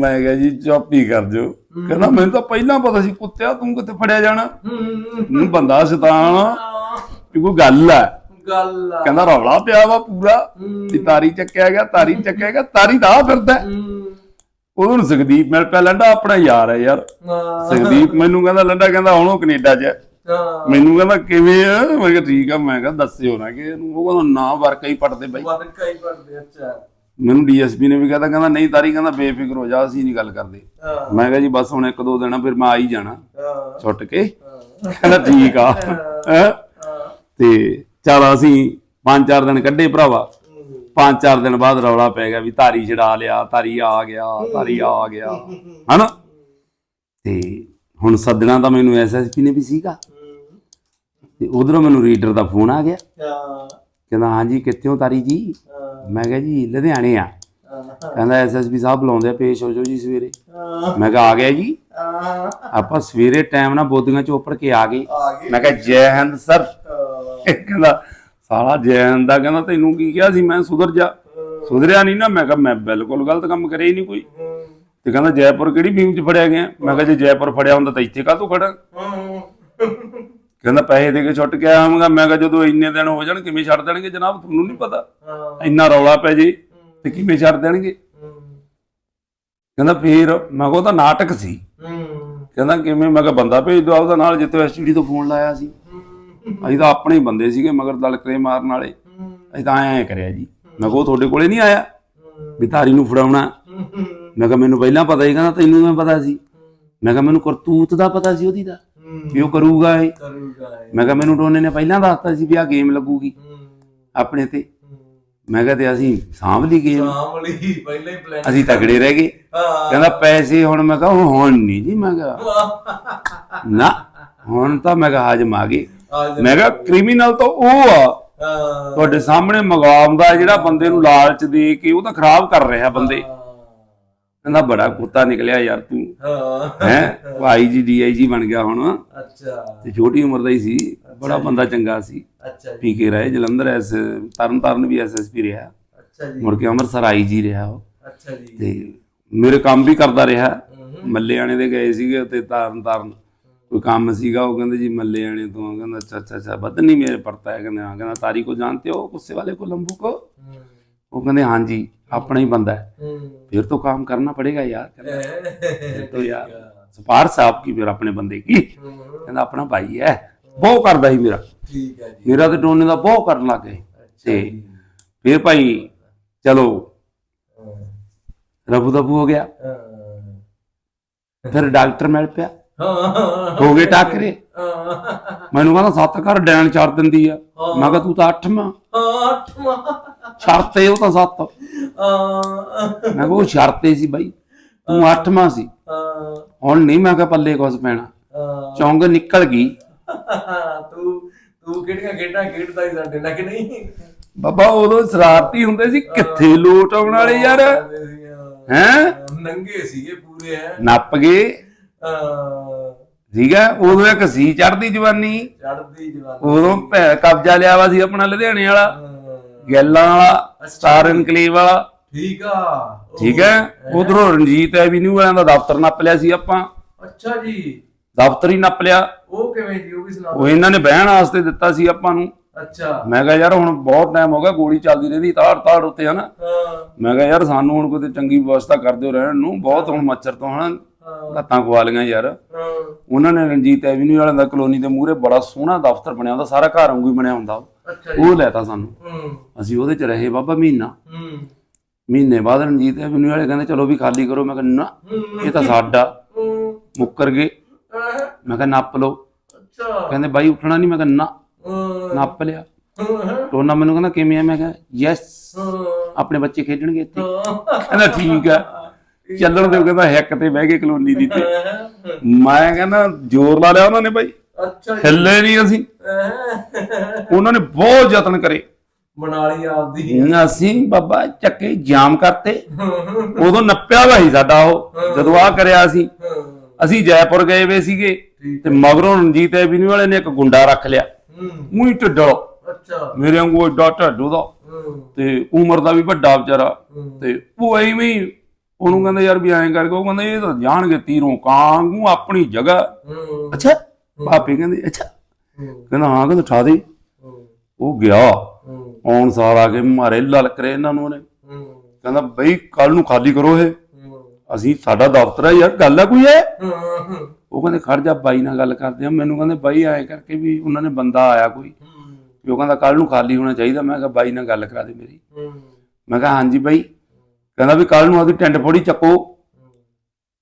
ਮੈਂ ਕਿਹਾ ਜੀ ਚੁੱਪ ਕਰ ਜੋ ਕਹਿੰਦਾ ਮੈਨੂੰ ਤਾਂ ਪਹਿਲਾਂ ਪਤਾ ਸੀ ਕੁੱਤਿਆ ਤੂੰ ਕਿੱਥੇ ਫੜਿਆ ਜਾਣਾ? ਤੂੰ ਬੰਦਾ ਸ਼ੈਤਾਨ ਕੋਈ ਗੱਲ ਆ। ਗੱਲ ਆ। ਕਹਿੰਦਾ ਰੌਲਾ ਪਿਆ ਵਾ ਪੂਰਾ ਵੀ ਤਾਰੀ ਚੱਕਿਆ ਗਿਆ ਤਾਰੀ ਚੱਕਿਆ ਗਿਆ ਤਾਰੀ ਦਾ ਫਿਰਦਾ ਉਦੋਂ ਨੂੰ ਸੁਖਦੀਪ ਮਿਲ ਪਿਆ ਲੰਡਾ ਆਪਣਾ ਯਾਰ ਹੈ ਯਾਰ। ਸੁਖਦੀਪ ਮੈਨੂੰ ਕਹਿੰਦਾ ਲੰਡਾ ਕਹਿੰਦਾ ਹੁਣ ਉਹ ਕੈਨੇਡਾ 'ਚ ਹੈ। ਹਾਂ ਮੈਨੂੰ ਕਹਿੰਦਾ ਕਿਵੇਂ ਆ? ਮੈਂ ਕਿਹਾ ਠੀਕ ਆ। ਮੈਂ ਕਿਹਾ ਦੱਸਿਓ ਨਾ ਕਿ ਇਹਨੂੰ ਉਹ ਕਹਿੰਦਾ ਨਾ ਵਰਕਾ ਹੀ ਪੜਦੇ ਬਾਈ। ਵਨ ਕਈ ਪੜਦੇ ਅੱਛਾ। ਮੈਨੂੰ ਡੀਐਸਪੀ ਨੇ ਵੀ ਕਹਤਾ ਕਹਿੰਦਾ ਨਹੀਂ ਤਾਰੀ ਕਹਿੰਦਾ ਬੇਫਿਕਰ ਹੋ ਜਾ ਅਸੀਂ ਨਹੀਂ ਗੱਲ ਕਰਦੇ। ਹਾਂ। ਮੈਂ ਕਿਹਾ ਜੀ ਬਸ ਹੁਣ ਇੱਕ ਦੋ ਦਿਨ ਫਿਰ ਮੈਂ ਆ ਹੀ ਜਾਣਾ। ਹਾਂ। ਛੁੱਟ ਕੇ। ਹਾਂ। ਕਹਿੰਦਾ ਠੀਕ ਆ। ਹੈਂ? ਹਾਂ? ਤੇ ਚਲ ਅਸੀਂ ਪੰਜ ਚਾਰ ਦਿਨ ਕੱਢੇ ਭਰਾਵਾ। ਹੂੰ। ਪੰਜ ਚਾਰ ਦਿਨ ਬਾਅਦ ਰੌਲਾ ਪੈ ਗਿਆ ਵੀ ਧਾਰੀ ਛਡਾ ਲਿਆ ਧਾਰੀ ਆ ਗਿਆ ਧਾਰੀ ਆ ਗਿਆ। ਹਨਾ? ਤੇ ਹੁਣ ਸੱਦਣਾ ਤਾਂ ਮੈਨੂੰ ਐਸਐਸਪੀ ਨੇ ਵੀ ਸੀਗਾ। ਤੇ ਉਧਰੋਂ ਮੈਨੂੰ ਰੀਡਰ ਦਾ ਫੋਨ ਆ ਗਿਆ। ਹਾਂ ਕਹਿੰਦਾ ਹਾਂਜੀ ਕਿੱਥੇ ਹੋ ਤਾਰੀ ਜੀ? ਮੈਂ ਕਿਹਾ ਜੀ ਲੁਧਿਆਣੇ ਆ। ਕਹਿੰਦਾ ਐਸਐਸਪੀ ਸਾਹਿਬ ਬੁਲਾਉਂਦੇ ਆ ਪੇਸ਼ ਹੋ ਜਾਓ ਜੀ ਸਵੇਰੇ। ਮੈਂ ਕਿਹਾ ਆ ਗਿਆ ਜੀ? ਆਪਾਂ ਸਵੇਰੇ ਟਾਈਮ ਨਾਲ ਬੋਦੀਆਂ ਚ ਉੱਪਰ ਕੇ ਆ ਗਏ। ਮੈਂ ਕਿਹਾ ਜੈ ਹਿੰਦ ਸਰ। ਕਹਿੰਦਾ ਸਾਲਾ ਜੈ ਹਿੰਦ ਦਾ ਕਹਿੰਦਾ ਤੈਨੂੰ ਕੀ ਕਿਹਾ ਸੀ? ਮੈਂ ਸੁਧਰ ਜਾ। ਸੁਧਰਿਆ ਨਹੀਂ ਨਾ। ਮੈਂ ਕਿਹਾ ਮੈਂ ਬਿਲਕੁਲ ਗਲਤ ਕੰਮ ਕਰਿਆ ਹੀ ਨਹੀਂ ਕੋਈ। ਤੇ ਕਹਿੰਦਾ ਜੈਪੁਰ ਕਿਹੜੀ ਫੀਮ 'ਚ ਫੜਿਆ ਗਿਆ? ਮੈਂ ਕਿਹਾ ਜੇ ਜੈਪੁਰ ਫੜਿਆ ਹੁੰਦਾ ਤਾਂ ਇੱਥੇ ਕਾਹਤੋਂ ਖੜਾ? ਕਹਿੰਦਾ ਪੈਸੇ ਦੇ ਕੇ ਛੁੱਟ ਕੇ ਆਇਆ ਮੈਂ ਕਿਹਾ ਜਦੋਂ ਇੰਨੇ ਦਿਨ ਹੋ ਜਾਣ ਕਿਵੇਂ ਛੱਡ ਦੇਣਗੇ ਜਨਾਬ? ਤੁਹਾਨੂੰ ਨਹੀਂ ਪਤਾ। ਇੰਨਾ ਰੌਲਾ ਪੈ ਜੇ ਤੇ ਕਿਵੇਂ ਛੱਡ ਦੇਣਗੇ? ਕਹਿੰਦਾ ਫੇਰ ਮੈਂ ਕਿਹਾ ਤਾਂ ਨਾਟਕ ਸੀ। ਕਹਿੰਦਾ ਕਿਵੇਂ? ਮੈਂ ਕਿਹਾ ਬੰਦਾ ਭੇਜ ਦੋ ਆਪਦਾ ਨਾਲ ਜਿੱਥੇ ਐਸਟੀਡੀ ਤੋਂ ਫੋਨ ਲਾਇਆ ਸੀ। ਅਸੀਂ ਤਾਂ ਆਪਣੇ ਹੀ ਬੰਦੇ ਸੀਗੇ ਮਗਰ ਦਲਕਰੇ ਮਾਰਨ ਵਾਲੇ। ਅਸੀਂ ਤਾਂ ਐਂ ਕਰਿਆ ਜੀ। ਮੈਂ ਕਿਹਾ ਤੁਹਾਡੇ ਕੋਲੇ ਨਹੀਂ ਆਇਆ? ਵੀ ਤਾਰੀ ਨੂੰ ਫੜਾਉਣਾ। ਮੈਂ ਕਿਹਾ ਮੈਨੂੰ ਪਹਿਲਾਂ ਪਤਾ ਸੀ ਕਹਿੰਦਾ ਤੈਨੂੰ ਮੈਂ ਪਤਾ ਸੀ? ਮੈਂ ਕਿਹਾ ਮੈਨੂੰ ਕਰਤੂਤ ਦਾ ਪਤਾ ਸੀ ਉਹਦੀ ਦਾ ਵੀ ਉਹ ਕਰੂਗਾ ਇਹ। ਕਰੂਗਾ ਇਹ। ਮੈਂ ਕਿਹਾ ਮੈਨੂੰ ਟੋਨੇ ਨੇ ਪਹਿਲਾਂ ਦੱਸਤਾ ਸੀ ਵੀ ਆਹ ਗੇਮ ਲੱਗੂਗੀ ਆਪਣੇ ਤੇ। ਮੈਂ ਕਿਹਾ ਤੇ ਅਸੀਂ ਸਾਂਭ ਲਈ ਗੇਮ ਸਾਂਭਲੀ ਪਹਿਲਾਂ ਹੀ ਪਲਾਨ ਅਸੀਂ ਤਗੜੇ ਰਹਿ ਗਏ। ਹਾਂ। ਕਹਿੰਦਾ ਪੈਸੇ ਹੁਣ ਮੈਂ ਕਿਹਾ ਹੁਣ ਨਹੀਂ ਜੀ ਮੈਂ ਕਿਹਾ। ਨਾ ਹੁਣ ਤਾਂ ਮੈਂ ਕਿਹਾ ਹਾਜ਼ਮ ਆ ਗਏ। ਆ ਮੈਂ ਕਿਹਾ ਕ੍ਰਿਮੀਨਲ ਤਾਂ ਉਹ ਆ। ਹਾਂ। ਤੁਹਾਡੇ ਸਾਹਮਣੇ ਮਗਾਮ ਦਾ ਜਿਹੜਾ ਬੰਦੇ ਨੂੰ ਲਾਲਚ ਦੇ ਕੇ ਉਹ ਤਾਂ ਖਰਾਬ ਕਰ ਰਿਹਾ ਬੰਦੇ। ਕਹਿੰਦਾ ਬੜਾ ਕੁੱਤਾ ਨਿਕਲਿਆ ਯਾਰ ਤੂੰ। ਹਾਂ। ਹੈ? ਭਾਈ ਜੀ ਡੀਆਈਜੀ ਬਣ ਗਿਆ ਹੁਣ। ਅੱਛਾ। ਤੇ ਛੋਟੀ ਉਮਰ ਦਾ ਹੀ ਸੀ। ਬੜਾ ਬੰਦਾ ਚੰਗਾ ਸੀ। ਅੱਛਾ ਜੀ। ਪੀਕੇ ਰਾਏ ਜਲੰਧਰ ਐਸ ਤਰਨਤਾਰਨ ਵੀ ਐਸਐਸਪੀ ਰਿਹਾ। ਅੱਛਾ ਜੀ। ਮੁੜ ਕੇ ਅੰਮ੍ਰਿਤਸਰ ਆਈਜੀ ਰਿਹਾ ਉਹ। ਅੱਛਾ ਜੀ। ਤੇ ਮੇਰੇ ਕੰਮ ਵੀ ਕਰਦਾ ਰਿਹਾ। ਮੱਲੇ ਆਣੇ ਦੇ ਗਏ ਸੀਗੇ ਤੇ ਤਰਨਤਾਰਨ। ਕੋਈ ਕੰਮ ਸੀਗਾ ਉਹ ਕਹਿੰਦੇ ਜੀ ਮੱਲੇ ਆਣੇ ਤੋਂ ਕਹਿੰਦਾ ਅੱਛਾ ਅੱਛਾ ਅੱਛਾ। ਬਦਨੀ ਮੇਰੇ ਪਰਤਾ ਹੈ ਕਹਿੰਦੇ ਹਾਂ ਕਹਿੰਦਾ ਤਾਰੀ ਕੋ ਜਾਣਤੇ ਹੋ ਗੁੱਸੇ ਵਾਲੇ ਕੋ ਲੰਬੂ ਕੋ? ਹਮ, वो कहते हाँ जी अपना ही बंदा है ਹਮ। फिर तो काम करना पड़ेगा यार कहता, ਇਹ तो यार सिफारिश है आपकी फिर अपने बंदे की ਹਮ, ਕਹਿੰਦਾ ਆਪਣਾ ਭਾਈ ਹੈ ਬਹੁਤ ਕਰਦਾ ਸੀ ਮੇਰਾ ਠੀਕ ਹੈ ਜੀ ਮੇਰਾ ਤੇ ਟੋਨੇ ਦਾ ਬਹੁਤ ਕਰਨ ਲੱਗ ਗਏ ਅੱਛਾ ਤੇ ਜੀ ਫਿਰ ਭਾਈ ਚਲੋ ਹਾਂ, ਰਬੂ ਦਬੂ ਹੋ ਗਿਆ ਹਾਂ। ਫਿਰ ਡਾਕਟਰ ਮਿਲ ਪਿਆ ਹਾਂ ਹੋ ਗਏ ਟਾਕਰੇ ਹਾਂ ਮੈਨੂੰ ਕਹਿੰਦਾ ਸੱਤ ਘਰ ਡੈਣ ਚਾਰ ਦਿੰਦੀ ਆ ਮੈਂ ਕਿਹਾ ਤੂੰ ਤਾਂ ਅੱਠਵਾਂ ਆਠਵਾਂ ਸ਼ਰਤ ਉਹ ਤਾਂ ਸੱਤ। ਹਾਂ। ਮੈਂ ਕਿਹਾ ਉਹ ਸ਼ਰਤ ਸੀ ਬਾਈ। ਤੂੰ ਅੱਠਵਾਂ ਸੀ। ਹੁਣ ਨਹੀਂ ਮੈਂ ਕਿਹਾ ਪੱਲੇ ਕੁਛ ਪੈਣਾ। ਚੌਂਗ ਨਿਕਲ ਗਈ। ਤੂੰ ਤੂੰ ਕਿਹੜੀਆਂ ਖੇਡਾਂ ਖੇਡਦਾ ਸੀ ਸਾਡੇ ਨਾਲ ਕਿ ਨਹੀਂ? ਬਾਬਾ ਉਦੋਂ ਸ਼ਰਾਰਤੀ ਹੁੰਦੇ ਸੀ। ਕਿੱਥੇ ਲੋਟ ਆਉਣ ਵਾਲੇ ਯਾਰ? ਹੈਂ। ਨੰਗੇ ਸੀਗੇ ਪੂਰੇ ਐ ਨੱਪ ਗਏ। ਠੀਕ ਹੈ ਉਦੋਂ ਇੱਕ ਸੀ ਚੜਦੀ ਜਵਾਨੀ। ਚੜਦੀ ਜਵਾਨੀ। ਉਦੋਂ ਭੈ ਕਬਜ਼ਾ ਲਿਆ ਵਾ ਸੀ ਆਪਣਾ ਲੁਧਿਆਣੇ ਵਾਲਾ। ਗੈਲਾਂ ਵਾਲਾ ਸਟਾਰ ਇਨਕਲੇਵ ਵਾਲਾ ਠੀਕ ਆ। ਠੀਕ ਹੈ? ਉਧਰੋਂ ਰਣਜੀਤ ਐਵੀਨਿਊ ਵਾਲਿਆਂ ਦਾ ਦਫ਼ਤਰ ਨੱਪ ਲਿਆ ਸੀ ਆਪਾਂ। ਅੱਛਾ ਜੀ। ਦਫ਼ਤਰ ਹੀ ਨੱਪ ਲਿਆ। ਉਹ ਕਿਵੇਂ ਜੀ ਉਹ ਵੀ ਸੁਣਾ ਉਹ ਇਹਨਾਂ ਨੇ ਬਹਿਣ ਵਾਸਤੇ ਦਿੱਤਾ ਸੀ ਆਪਾਂ ਨੂੰ। ਅੱਛਾ। ਮੈਂ ਕਿਹਾ ਯਾਰ ਹੁਣ ਬਹੁਤ ਟਾਈਮ ਹੋ ਗਿਆ ਗੋਲੀ ਚੱਲਦੀ ਰਹਿੰਦੀ ਤਾੜ ਤਾੜ ਉੱਤੇ ਹਨਾ? ਮੈਂ ਕਿਹਾ ਯਾਰ ਸਾਨੂੰ ਹੁਣ ਕੋਈ ਚੰਗੀ ਵਿਵਸਥਾ ਕਰ ਦਿਓ ਰਹਿਣ ਨੂੰ। ਬਹੁਤ ਹੁਣ ਮੱਛਰ ਤੋਂ ਹਨਾ ਲੱਤਾਂ ਖਵਾ ਲਈਆਂ ਯਾਰ। ਉਹਨਾਂ ਨੇ ਰਣਜੀਤ ਐਵੀਨਿਊ ਵਾਲਿਆਂ ਦਾ ਕਲੋਨੀ ਦੇ ਮੂਹਰੇ ਬੜਾ ਸੋਹਣਾ ਦਫ਼ਤਰ ਬਣਿਆ ਹੁੰਦਾ ਸਾਰਾ ਘਰ ਵਾਂਗੂ ਹੀ ਬਣਿਆ ਹੁੰਦਾ। ਅੱਛਾ ਜੀ। ਉਹ ਲੈਤਾ ਸਾਨੂੰ। ਹੂੰ। ਅਸੀਂ ਉਹਦੇ ਚ ਰਹੇ ਬਾਬਾ ਮਹੀਨਾ। ਹੂੰ। ਮਹੀਨੇ ਬਾਅਦ ਰਣਜੀਤ ਐਵੀਨਿਊ ਵਾਲੇ ਕਹਿੰਦੇ ਚਲੋ ਵੀ ਖਾਲੀ ਕਰੋ। ਮੈਂ ਕਿਹਾ ਨਾ ਇਹ ਤਾਂ ਸਾਡਾ। ਮੁੱਕਰ ਗਏ। ਮੈਂ ਕਿਹਾ ਨੱਪ ਲਓ। ਅੱਛਾ। ਕਹਿੰਦੇ ਬਾਈ ਉੱਠਣਾ ਨਹੀਂ ਮੈਂ ਕਿਹਾ ਨਾ ਨੱਪ ਲਿਆ। ਟੋਨਾ ਮੈਨੂੰ ਕਹਿੰਦਾ ਕਿਵੇਂ ਆ? ਮੈਂ ਕਿਹਾ ਯੈਸ ਆਪਣੇ ਬੱਚੇ ਖੇਡਣਗੇ ਇੱਥੇ। ਕਹਿੰਦਾ ਠੀਕ ਆ। ਚੱਲਣ ਦੇ ਕਹਿੰਦਾ ਹਿੱਕ ਤੇ ਬਹਿ ਕੇ ਕਲੋਨੀ ਦੀ ਤੇ। ਮੈਂ ਕਹਿੰਦਾ ਜ਼ੋਰ ਲਾ ਲਿਆ ਉਹਨਾਂ ਨੇ ਬਾਈ। ਅੱਛਾ ਜੀ। ਹਿੱਲੇ ਨਹੀਂ ਅਸੀਂ। ਉਹਨਾਂ ਨੇ ਬਹੁਤ ਯਤਨ ਕਰੇ। ਬਣਾ ਲਈ ਆਪਦੀ। ਅਸੀਂ ਬਾਬਾ ਚੱਕੇ ਜਾਮ ਕਰਤੇ। ਉਦੋਂ ਨੱਪਿਆ ਵਾ ਸੀ ਸਾਡਾ ਉਹ ਜਦੋਂ ਆ ਕਰਿਆ ਸੀ। ਅਸੀਂ ਜੈਪੁਰ ਗਏ ਵੇ ਸੀਗੇ ਤੇ ਮਗਰੋਂ ਰਣਜੀਤ ਐਵੀਨਿਊ ਵਾਲੇ ਨੇ ਇੱਕ ਗੁੰਡਾ ਰੱਖ ਲਿਆ। ਹੂੰ। ਉਹੀ ਢਿੱਡਲ ਅੱਛਾ। ਮੇਰੇ ਵਾਂਗੂ ਏਡਾ ਢੱਡ ਉਹਦਾ ਹੂੰ। ਤੇ ਉਮਰ ਦਾ ਵੀ ਵੱਡਾ ਵਿਚਾਰਾ। ਹੂੰ। ਤੇ ਉਹ ਐਵੇਂ ਹੀ ਉਹਨੂੰ ਕਹਿੰਦੇ ਯਾਰ ਵੀ ਐਂ ਕਰਕੇ ਉਹ ਕਹਿੰਦਾ ਇਹ ਤਾਂ ਜਾਣਗੇ ਤੀਰੋਂ ਕਾਂਗੂ ਆਪਣੀ ਜਗ੍ਹਾ। ਹੂੰ। ਅੱਛਾ ਪਾਪੇ ਕਹਿੰਦੇ ਅੱਛਾ। ਕਹਿੰਦਾ ਹਾਂ ਕਹਿੰਦਾ ਠਾ ਦੇ। ਉਹ ਗਿਆ। ਆਉਣ ਸਾਰ ਆ ਕੇ ਮਾਰੇ ਲਲਕਰੇ ਇਹਨਾਂ ਨੂੰ ਉਹਨੇ। ਕਹਿੰਦਾ ਬਈ ਕੱਲ ਨੂੰ ਖਾਲੀ ਕਰੋ ਇਹ। ਅਸੀਂ ਸਾਡਾ ਦਫ਼ਤਰ ਹੈ ਯਾਰ ਗੱਲ ਆ ਕੋਈ ਹੂੰ ਉਹ ਕਹਿੰਦੇ ਖੜ ਜਾ ਬਾਈ ਨਾਲ ਗੱਲ ਕਰਦੇ ਆ। ਮੈਨੂੰ ਕਹਿੰਦੇ ਬਾਈ ਐਂ ਕਰਕੇ ਵੀ ਉਹਨਾਂ ਨੇ ਬੰਦਾ ਆਇਆ ਕੋਈ। ਉਹ ਕਹਿੰਦਾ ਕੱਲ ਨੂੰ ਖਾਲੀ ਹੋਣਾ ਚਾਹੀਦਾ। ਮੈਂ ਕਿਹਾ ਬਾਈ ਨਾਲ ਗੱਲ ਕਰਾ ਦੇ ਮੇਰੀ। ਮੈਂ ਕਿਹਾ ਹਾਂਜੀ ਬਾਈ। ਕਹਿੰਦਾ ਵੀ ਕੱਲ ਨੂੰ ਉਹਦੀ ਟੈਂਟ ਫੋੜੀ ਚੱਕੋ।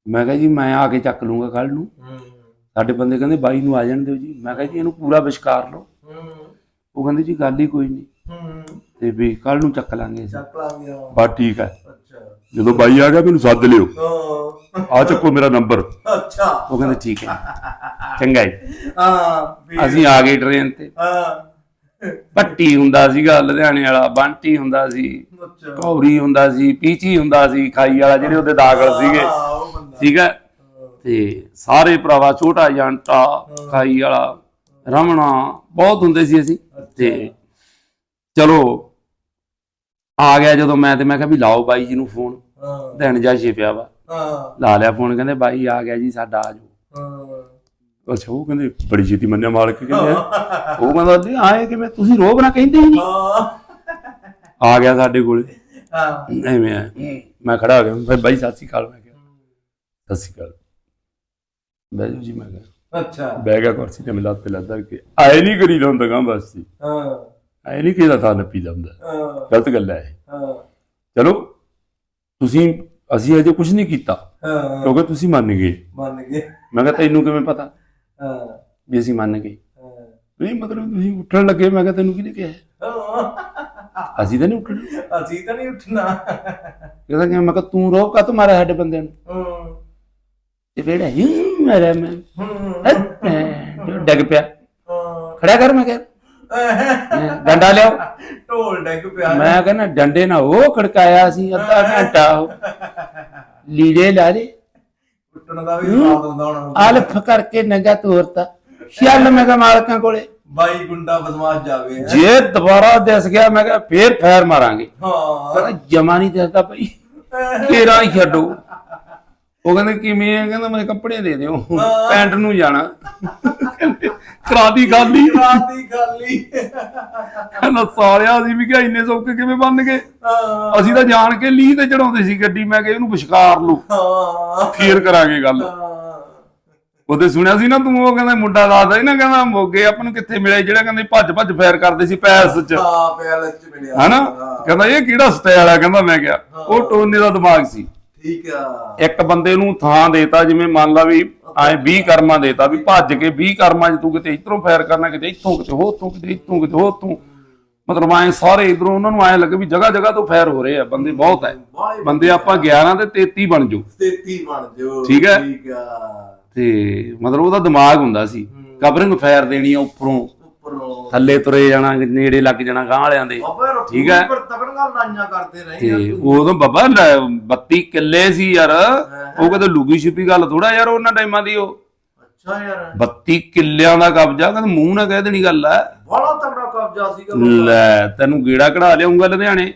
ਮੈਂ ਕਿਹਾ ਜੀ ਮੈਂ ਆ ਕੇ ਚੱਕ ਲੂੰਗਾ ਕੱਲ ਨੂੰ। ਸਾਡੇ ਬੰਦੇ ਕਹਿੰਦੇ ਬਾਈ ਨੂੰ ਆ ਜਾਣ ਦਿਓ ਜੀ। ਮੈਂ ਕਿਹਾ ਜੀ ਇਹਨੂੰ ਪੂਰਾ ਵਿਸ਼ਕਾਰ ਲਓ। ਹੂੰ ਉਹ ਕਹਿੰਦੇ ਜੀ ਗੱਲ ਹੀ ਕੋਈ ਨਹੀਂ। ਹੂੰ ਤੇ ਵੀ ਕੱਲ ਨੂੰ ਚੱਕ ਲਾਂਗੇ ਚੱਕ ਲਾ ਗਿਆ ਬਸ ਠੀਕ ਹੈ ਅੱਛਾ। ਜਦੋਂ ਬਾਈ ਆ ਗਿਆ ਮੈਨੂੰ ਸੱਦ ਲਿਓ। ਹਾਂ। ਆ ਚੱਕੋ ਮੇਰਾ ਨੰਬਰ। ਅੱਛਾ। ਉਹ ਕਹਿੰਦੇ ਠੀਕ ਹੈ। ਚੰਗਾ ਜੀ। ਹਾਂ ਵੀ- ਅਸੀਂ ਆ ਗਏ ਟ੍ਰੇਨ ਤੇ। ਹਾਂ। ਭੱਟੀ ਹੁੰਦਾ ਸੀਗਾ ਲੁਧਿਆਣੇ ਵਾਲਾ ਬੰਟੀ ਹੁੰਦਾ ਸੀ ਅੱਛਾ। ਕੌਰੀ ਹੁੰਦਾ ਸੀ ਪੀਚੀ ਹੁੰਦਾ ਸੀ ਖਾਈ ਵਾਲਾ ਜਿਹੜੇ ਉਹਦੇ ਦਾਖਲ ਸੀਗੇ। ਹਾਂ ਠੀਕ ਹੈ। ਤੇ ਸਾਰੇ ਭਰਾਵਾ ਛੋਟਾ ਜੰਟਾ ਖਾਈ ਵਾਲਾ ਰਮਣਾ ਬਹੁਤ ਹੁੰਦੇ ਸੀ ਅਸੀਂ ਤੇ ਚਲੋ ਆ ਗਿਆ ਜਦੋਂ ਮੈਂ ਤੇ ਮੈਂ ਕਿਹਾ ਵੀ ਲਾਓ ਬਾਈ ਜੀ ਨੂੰ ਫੋਨ ਹਾਂ। ਦਿਨ ਜਾ ਛਿਪਿਆ ਵਾ। ਹਾਂ। ਲਾ ਲਿਆ ਫੋਨ ਕਹਿੰਦੇ ਬਾਈ ਆ ਗਿਆ ਜੀ ਸਾਡਾ ਆ ਜਾਓ। ਹਾਂ। ਅੱਛਾ ਉਹ ਕਹਿੰਦੇ ਬੜੀ ਛੇਤੀ ਮੰਨਿਆ ਮਾਲਕ ਕਹਿੰਦੇ ਉਹ ਕਹਿੰਦਾ ਜੀ ਆਏ ਕਿਵੇਂ ਤੁਸੀਂ ਰੋਬ ਨਾ ਕਹਿੰਦੇ ਹੀ ਨਹੀਂ। ਆ ਗਿਆ ਸਾਡੇ ਕੋਲੇ। ਹਾਂ। ਐਵੇਂ ਆ। ਮੈਂ ਖੜਾ ਹੋ ਗਿਆ ਫਿਰ ਬਾਈ ਸਤਿ ਸ਼੍ਰੀ ਅਕਾਲ ਮੈਂ ਕਿਹਾ। ਸਤਿ ਸ਼੍ਰੀ ਅਕਾਲ ਬਹਿ ਜਾਓ ਜੀ ਮੈਂ ਕਿਹਾ। ਅੱਛਾ। ਬਹਿ ਗਿਆ ਕੁਰਸੀ ਤੇ ਮਿਲਾ ਤੇ ਲੱਦਰ ਕੇ। ਆਏ ਨਹੀਂ ਕਰੀ ਹੁੰਦਾ ਗਾ ਬਸ ਜੀ। ਹਾਂ। ਆਏ ਨਹੀਂ ਕਿਹਦਾ ਤਾਂ ਨੱਪੀ ਜਾਂਦਾ ਹਾਂ। ਗਲਤ ਗੱਲ ਹੈ ਇਹ। ਹਾਂ। ਚਲੋ ਤੁਸੀਂ ਅਸੀਂ ਅਜੇ ਕੁਝ ਨਹੀਂ ਕੀਤਾ। ਹਾਂ ਕਿਉਂਕਿ ਤੁਸੀਂ ਮੰਨ ਗਏ। ਮੰਨ ਗਏ। ਮੈਂ ਕਿਹਾ ਤੈਨੂੰ ਕਿਵੇਂ ਪਤਾ ਹਾਂ। ਵੀ ਅਸੀਂ ਮੰਨ ਗਏ? ਹਾਂ। ਨਹੀਂ ਮਤਲਬ ਤੁਸੀਂ ਉੱਠਣ ਲੱਗੇ ਮੈਂ ਕਿਹਾ ਤੈਨੂੰ ਕਿਹਨੇ ਕਿਹਾ? ਹਾਂ। ਅਸੀਂ ਤਾਂ ਨਹੀਂ ਉੱਠਣਾ। ਅਸੀਂ ਤਾਂ ਨਹੀਂ ਉੱਠਣਾ। ਕਹਿੰਦਾ ਕਿ ਮੈਂ ਕਿਹਾ ਤੂੰ ਰੋਕ ਕਾ ਮਾਰਿਆ ਸਾਡੇ ਬੰਦੇ ਨੂੰ? ਹੂੰ। ਤੇ ਬੇੜਾ ਹੀ। ਮਾਰਿਆ ਮੈਂ ਹੂੰ ਡਿੱਗ ਪਿਆ। ਹਾਂ। ਖੜਿਆ ਕਰ ਮੈਂ ਕਿਹਾ। ਡੰਡਾ ਲਿਆਓ। ਢੋਲ ਡੈਗ ਪਿਆ। ਮੈਂ ਕਹਿੰਦਾ ਡੰਡੇ ਨਾਲ ਉਹ ਖੜਕਾਇਆ ਸੀ ਅੱਧਾ ਘੰਟਾ ਉਹ। ਲੀੜੇ ਲਾ ਲੇ ਉੱਠਣ ਦਾ ਵੀ ਸਵਾਦ ਆਉਂਦਾ ਹੁਣ। ਅਲਫ ਕਰਕੇ ਨੰਗਾ ਤੋਰਤਾ। ਚੱਲ ਮੈਂ ਕਿਹਾ ਮਾਲਕਾਂ ਕੋਲੇ। ਬਾਈ ਗੁੰਡਾ ਬਦਮਾਸ਼ ਜਾਵੇ ਹੈਂ। ਜੇ ਦੁਬਾਰਾ ਦਿਸ ਗਿਆ ਮੈਂ ਕਿਹਾ ਫੇਰ ਫੈਰ ਮਾਰਾਂਗੇ। ਹਾਂ। ਕਹਿੰਦਾ ਜਮਾ ਨਹੀਂ ਦਿਸਦਾ ਭਾਈ ਤੇਰਾ ਹੀ ਛੱਡੋ। ਉਹ ਕਹਿੰਦੇ ਕਿਵੇਂ ਆ? ਕਹਿੰਦਾ ਮੈਂ ਕੱਪੜੇ ਦੇ ਦਿਓ। ਪੈਂਟ ਨੂੰ ਜਾਣਾ। ਕਰਾਦੀ ਖਾਲੀ। ਰਾਤੀ ਖਾਲੀ। ਕਹਿੰਦਾ ਸਾਰਿਆ ਅਸੀਂ ਵੀ ਕਿਹਾ ਇੰਨੇ ਸੌਕੇ ਕਿਵੇਂ ਬਣ ਗਏ? ਹਾਂ। ਅਸੀਂ ਤਾਂ ਜਾਣ ਕੇ ਲੀਹ ਤੇ ਚੜਾਉਂਦੇ ਸੀ ਗੱਡੀ। ਮੈਂ ਕਿਹਾ ਇਹਨੂੰ ਵਿਸ਼ਕਾਰ ਲਓ। ਹਾਂ। ਫੇਰ ਕਰਾਂਗੇ ਗੱਲ। ਉਹਦੇ ਸੁਣਿਆ ਸੀ ਨਾ ਤੂੰ? ਉਹ ਕਹਿੰਦਾ ਮੁੰਡਾ ਦੱਸਦਾ ਸੀ ਨਾ ਕਹਿੰਦਾ ਮੋਗੇ ਆਪਾਂ ਨੂੰ ਕਿੱਥੇ ਮਿਲੇ ਜਿਹੜਾ ਕਹਿੰਦੇ ਭੱਜ ਭੱਜ ਫੈਰ ਕਰਦੇ ਸੀ ਪੈਲਸ 'ਚ। ਹਾਂ ਪੈਲਸ ਚ ਮਿਲਿਆ। ਹਨਾ? ਕਹਿੰਦਾ ਇਹ ਕਿਹੜਾ ਸਟਾਈਲ ਆ? ਕਹਿੰਦਾ ਮੈਂ ਕਿਹਾ ਉਹ ਟੋਨੇ ਦਾ ਦਿਮਾਗ ਸੀ। ਠੀਕ ਆ। ਇੱਕ ਬੰਦੇ ਨੂੰ ਥਾਂ ਦੇਤਾ ਜਿਵੇਂ ਮੰਨ ਲਾ ਵੀ ਐ 20 ਕਰਮਾਂ ਦੇਤਾ ਵੀ ਭੱਜ ਕੇ 20 ਕਰਮਾਂ 'ਚ ਤੂੰ ਕਿਤੇ ਇਧਰੋਂ ਫਾਇਰ ਕਰਨਾ ਕਿਤੇ ਇੱਥੋਂ ਕਿਤੇ ਹੋ ਤੋਂ ਕਿਤੇ ਇੱਥੋਂ ਕਿਤੇ ਹੋ ਤੋਂ। ਮਤਲਬ ਐ ਸਾਰੇ ਇਧਰੋਂ ਉਹਨਾਂ ਨੂੰ ਐ ਲੱਗੇ ਵੀ ਜਗ੍ਹਾ ਜਗ੍ਹਾ ਤੋਂ ਫਾਇਰ ਹੋ ਰਹੇ ਆ ਬੰਦੇ ਬਹੁਤ ਐ ਬਾਈ ਬੰਦੇ ਆਪਾਂ 11 ਤੇ 33 ਬਣ ਜਾਓ। 33 ਬਣ ਜੋ ਠੀਕ ਹੈ। ਠੀਕ ਆ। ਤੇ ਮਤਲਬ ਉਹਦਾ ਦਿਮਾਗ ਹੁੰਦਾ ਸੀ ਕਵਰਿੰਗ ਫਾਇਰ ਦੇਣੀ ਆ ਉੱਪਰੋਂ। ਉੱਪਰੋਂ। ਥੱਲੇ ਤੁਰੇ ਜਾਣਾ ਨੇੜੇ ਲੱਗ ਜਾਣਾ ਗਾਂ ਵਾਲਿਆਂ ਦੇ। ਬਾਬਾ ਯਾਰ ਠੀਕ ਹੈ। ਪਰ ਤਕੜੀਆਂ ਲਾਈਆਂ ਕਰਦੇ ਰਹੇ ਤੇ ਉਦੋਂ ਬੱਬਾ ਲੈ 32 ਕਿੱਲੇ ਸੀ ਯਾਰ। ਉਹ ਕਦੇ ਲੁਗੀ ਛਿਪੀ ਗੱਲ ਥੋੜਾ ਯਾਰ ਉਹਨਾਂ ਟਾਈਮਾਂ ਦੀ ਉਹ। ਅੱਛਾ ਯਾਰ। 32 ਕਿੱਲਿਆਂ ਦਾ ਕਬਜ਼ਾ ਕਹਿੰਦਾ ਮੂੰਹ ਨਾਲ ਕਹਿ ਦੇਣੀ ਗੱਲ ਐ ਬੜਾ ਤਕੜਾ ਕਬਜ਼ਾ ਸੀਗਾ ਬਾਬਾ। ਲੈ ਤੈਨੂੰ ਗੇੜਾ ਕਢਾ ਲਿਆਉਂਗਾ ਲੁਧਿਆਣੇ।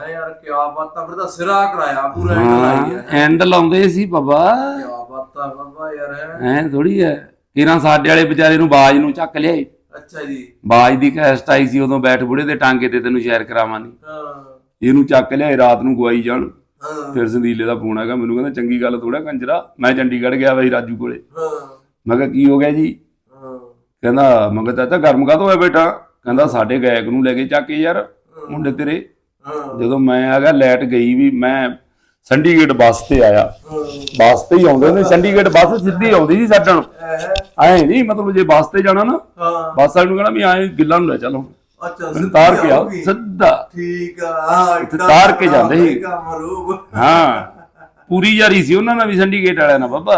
ਹੈ ਯਾਰ ਕੀ ਬਾਤਾਂ ਫਿਰ ਤਾਂ ਸਿਰਾ ਕਰਾਇਆ ਪੂਰਾ ਲਾਈ ਐਂਡ ਲਾਉਂਦੇ ਸੀ ਬਾਬਾ। ਕੀ ਬਾਤਾਂ ਬਾਬਾ ਯਾਰ ਐ ਥੋੜੀ ਐ ਕਿਰਾਂ ਸਾਡੇ ਵਾਲੇ ਵਿਚਾਰੇ ਨੂੰ ਬਾਜ ਨੂੰ ਚੱਕ ਲਿਆਏ। ਅੱਛਾ ਜੀ। ਬਾਜ ਦੀ ਕੈਸਟ ਆਈ ਸੀ ਉਦੋਂ ਬੈਠ ਬੁੜੇ ਦੇ ਟਾਂਗੇ ਤੇ ਤੈਨੂੰ ਸ਼ੇਅਰ ਕਰਾਵਾਂ ਨਹੀਂ ਹਾਂ। ਇਹਨੂੰ ਚੱਕ ਲਿਆਏ ਰਾਤ ਨੂੰ ਗਵਾਈ ਜਾਣ। ਹਾਂ। ਫਿਰ ਸੰਦੀਲੇ ਦਾ ਫੋਨ ਆਗਾ ਮੈਨੂੰ ਕਹਿੰਦਾ ਚੰਗੀ ਗੱਲ ਥੋੜਾ ਕੰਜਰਾ ਮੈਂ ਚੰਡੀਗੜ੍ਹ ਗਿਆ ਬਾਈ ਰਾਜੂ ਕੋਲੇ। ਹਾਂ। ਮੈਂ ਕਿਹਾ ਕੀ ਹੋ ਗਿਆ ਜੀ? ਹਾਂ। ਕਹਿੰਦਾ ਮੈਂ ਕਿਹਾ ਚਾਚਾ ਗਰਮ ਕਾਹਤੋਂ ਹੋਇਆ ਬੇਟਾ? ਕਹਿੰਦਾ ਸਾਡੇ ਗਾਇਕ ਨੂੰ ਲੈ ਕੇ ਚੱਕ ਕੇ ਯਾਰ ਮੁੰਡੇ ਤੇਰੇ। ਹਾਂ। ਜਦੋਂ ਮੈਂ ਆ ਗਿਆ ਲਾਈਟ ਗਈ ਵੀ ਮੈਂ ਚੰਡੀਗੜ੍ਹ ਬੱਸ ਤੇ ਆਇਆ। ਬੱਸ ਤੇ ਹੀ ਆਉਂਦੇ ਨੇ ਚੰਡੀਗੜ੍ਹ ਬੱਸ ਸਿੱਧੀ ਆਉਂਦੀ ਸੀ ਛੱਡਣ। ਹੈ ਐ ਨਹੀਂ ਮਤਲਬ ਜੇ ਬੱਸ ਤੇ ਜਾਣਾ ਨਾ ਬੱਸ ਵਾਲੇ ਨੂੰ ਕਹਿਣਾ ਵੀ ਐ ਗਿੱਲਾ ਨੂੰ ਲੈ ਚੱਲ ਹੁਣ। ਅੱਛਾ ਤਾਰ ਕੇ ਆਊਗੀ। ਸਿੱਧਾ। ਠੀਕ ਆ ਹਾਂ ਤਾਰ ਕੇ ਜਾਂਦੇ ਸੀ। ਹਾਂ ਪੂਰੀ ਯਾਰੀ ਸੀ ਉਹਨਾਂ ਨਾਲ ਵੀ ਸਿੰਡੀਕੇਟ ਵਾਲਿਆਂ ਨਾਲ ਬਾਬਾ।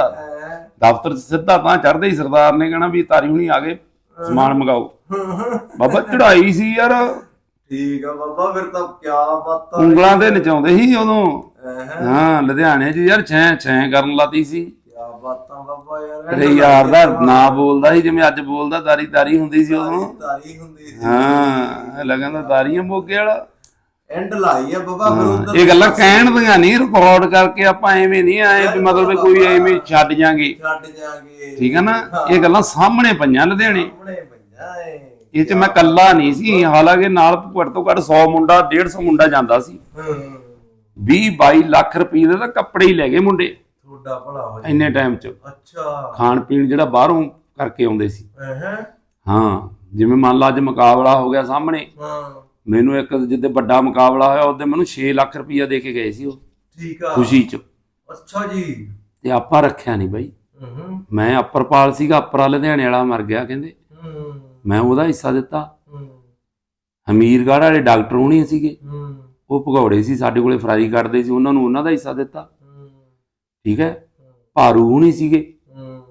ਦਫ਼ਤਰ ਸਿੱਧਾ ਤਾਂ ਚੜਦੇ ਹੀ ਸਰਦਾਰ ਨੇ ਕਹਿਣਾ ਵੀ ਤਾਰੀ ਹੁਣੀ ਆ ਗਏ ਸਮਾਨ ਮੰਗਾਓ। ਬਾਬਾ ਚੜਾਈ ਸੀ ਯਾਰ। ਠੀਕ ਆ ਬਾਬਾ ਫਿਰ ਤਾਂ ਕੀ ਬਾਤਾਂ ਉਂਗਲਾਂ ਤੇ ਨਚਾਉਂਦੇ ਸੀ ਉਦੋਂ। ਹਾਂ। ਲੁਧਿਆਣੇ 'ਚ ਯਾਰ ਛੈ ਛੈ ਕਰਨ ਲਾਤੀ ਸੀ। ਬਾਤਾਂ ਬਾਬਾ ਯਾਰ ਅਰੇ ਯਾਰ ਦਾ ਨਾਂ ਬੋਲਦਾ ਸੀ ਜਿਵੇਂ ਅੱਜ ਬੋਲਦਾ ਤਾਰੀ ਤਾਰੀ ਹੁੰਦੀ ਸੀ ਉਦੋਂ। ਤਾਰੀ ਹੁੰਦੀ ਸੀ। ਹਾਂ ਮੋਗੇ ਵਾਲਾ। ਐਂਡ ਲਾਈ ਆ ਬਾਬਾ ਫਿਰ ਉਧਰ ਇਹ ਗੱਲਾਂ ਕਹਿਣ ਦੀਆਂ ਨਹੀਂ ਰਿਕਾਰਡ ਕਰਕੇ ਆਪਾਂ ਐਵੇਂ ਨਹੀਂ ਆਏ ਵੀ ਮਤਲਬ ਕੋਈ ਐਵੇਂ ਛੱਡ ਜਾਾਂਗੇ। ਛੱਡ ਜਾਗੇ। ਠੀਕ ਹੈ ਨਾ? ਇਹ ਗੱਲਾਂ ਸਾਹਮਣੇ ਪਈਆਂ ਲੁਧਿਆਣੇ। ਸਾਹਮਣੇ ਪੰਜਾ ਏ। ਇਹ ਚ ਮੈਂ ਕੱਲਾ ਨਹੀਂ ਸੀ ਹਾਲਾਂਕਿ ਨਾਲ ਘੱਟ ਤੋਂ ਘੱਟ 100 ਮੁੰਡਾ 150 ਮੁੰਡਾ ਜਾਂਦਾ ਸੀ। ਹੂੰ। 20 22 ਲੱਖ ਰੁਪਏ ਦੇ ਤਾਂ ਕੱਪੜੇ ਹੀ ਲੈ ਗਏ ਮੁੰਡੇ। ਤੁਹਾਡਾ ਭਲਾ ਹੋ ਜਾ ਇੰਨੇ ਟਾਈਮ ਚ। ਅੱਛਾ। ਖਾਣ ਪੀਣ ਜਿਹੜਾ ਬਾਹਰੋਂ ਕਰਕੇ ਆਉਂਦੇ ਸੀ। ਹਾਂ ਹਾਂ ਜਿਵੇਂ ਮੰਨ ਲਾ ਅੱਜ ਮੁਕਾਬਲਾ ਹੋ ਗਿਆ ਸਾਹਮਣੇ। ਹਾਂ। ਮੈਨੂੰ ਇੱਕ ਜਿੱਦੇ ਵੱਡਾ ਮੁਕਾਬਲਾ ਹੋਇਆ ਉਹਦੇ ਮੈਨੂੰ 6 ਲੱਖ ਰੁਪਈਆ ਦੇ ਕੇ ਗਏ ਸੀ ਉਹ। ਠੀਕ ਆ। ਖੁਸ਼ੀ ਚ। ਅੱਛਾ ਜੀ। ਤੇ ਆਪਾਂ ਰੱਖਿਆ ਨਹੀਂ ਬਾਈ। ਮੈਂ ਅਪਰਪਾਲ ਸੀਗਾ ਅਪਰਾ ਲੁਧਿਆਣੇ ਵਾਲਾ ਮਰ ਗਿਆ ਕਹਿੰਦੇ। ਮੈਂ ਉਹਦਾ ਹਿੱਸਾ ਦਿੱਤਾ। ਹਮੀਰਗੜ੍ਹ ਵਾਲੇ ਡਾਕਟਰ ਹੋਣੀ ਸੀਗੇ। ਉਹ ਭਗੌੜੇ ਸੀ ਸਾਡੇ ਕੋਲੇ ਫਰਾਈ ਕਰਦੇ ਸੀ ਉਹਨਾਂ ਨੂੰ ਉਹਨਾਂ ਦਾ ਹਿੱਸਾ ਦਿੱਤਾ। ਹੂੰ ਠੀਕ ਹੈ? ਭਾਰੂ ਹੁਣੀ ਸੀਗੇ। ਹੂੰ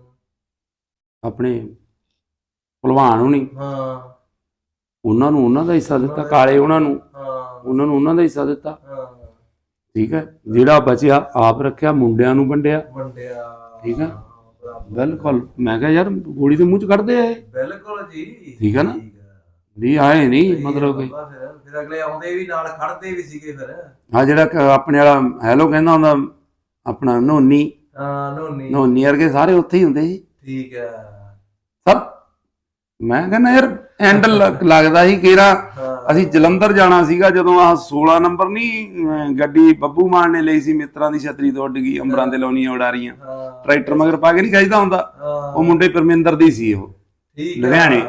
ਆਪਣੇ ਭਲਵਾਨ ਹੁਣੀ। ਹਾਂ ਉਹਨਾਂ ਨੂੰ ਉਹਨਾਂ ਦਾ ਹਿੱਸਾ ਦਿੱਤਾ ਕਾਲੇ ਉਹਨਾਂ ਨੂੰ। ਹਾਂ। ਉਹਨਾਂ ਨੂੰ ਉਹਨਾਂ ਦਾ ਹਿੱਸਾ ਦਿੱਤਾ। ਹਾਂ ਠੀਕ ਹੈ? ਜਿਹੜਾ ਬਚਿਆ ਆਪ ਰੱਖਿਆ ਮੁੰਡਿਆਂ ਨੂੰ ਵੰਡਿਆ। ਵੰਡਿਆ। ਠੀਕ। ਬਰਾਬਰ। ਬਿਲਕੁਲ। ਮੈਂ ਕਿਹਾ ਯਾਰ ਗੋਲੀ ਦੇ ਮੂੰਹ ਚ ਕੱਢਦੇ ਆ ਇਹ ਬਿਲਕੁਲ ਜੀ। ਠੀਕ ਆ ਨਾ? ਵੀ ਆਏ ਨਹੀਂ ਮਤਲਬ ਕਿ ਅਗਲੇ ਆਉਂਦੇ ਵੀ ਨਾਲ ਖੜਦੇ ਵੀ ਸੀਗੇ ਫਿਰ। ਆ ਜਿਹੜਾ ਕ- ਆਪਣੇ ਵਾਲਾ ਹੈਲੋ ਕਹਿੰਦਾ ਹੁੰਦਾ ਆਪਣਾ ਨੋਨੀ। ਹਾਂ ਨੋਨੀ। ਨੋਨੀ ਵਰਗੇ ਸਾਰੇ ਉੱਥੇ ਹੀ ਹੁੰਦੇ ਸੀ। ਠੀਕ ਹੈ। ਸਭ। ਮੈਂ ਕਹਿੰਦਾ ਯਾਰ ਐਂਡ ਲੱਗਦਾ ਸੀ ਹਾਂ। ਅਸੀਂ ਜਲੰਧਰ ਜਾਣਾ ਸੀਗਾ ਜਦੋਂ ਆਹ 16 ਨੰਬਰ ਨਹੀਂ ਗੱਡੀ ਬੱਬੂ ਮਾਨ ਨੇ ਲਈ ਸੀ ਮਿੱਤਰਾਂ ਦੀ ਛਤਰੀ ਤੋਂ ਉੱਡ ਗਈ ਅੰਬਰਾਂ ਦੇ ਲੌਨੀਆਂ ਉਡਾਰੀਆਂ। ਹਾਂ। ਟਰੈਕਟਰ ਮਗਰ ਪਾ ਕੇ ਨਹੀਂ ਖਿੱਚਦਾ ਹੁੰਦਾ। ਹਾਂ, ਉਹ ਮੁੰਡੇ ਪਰਮਿੰਦਰ ਦੀ ਸੀ ਉਹ। ਠੀਕ ਆ। ਲੁਧਿਆਣੇ।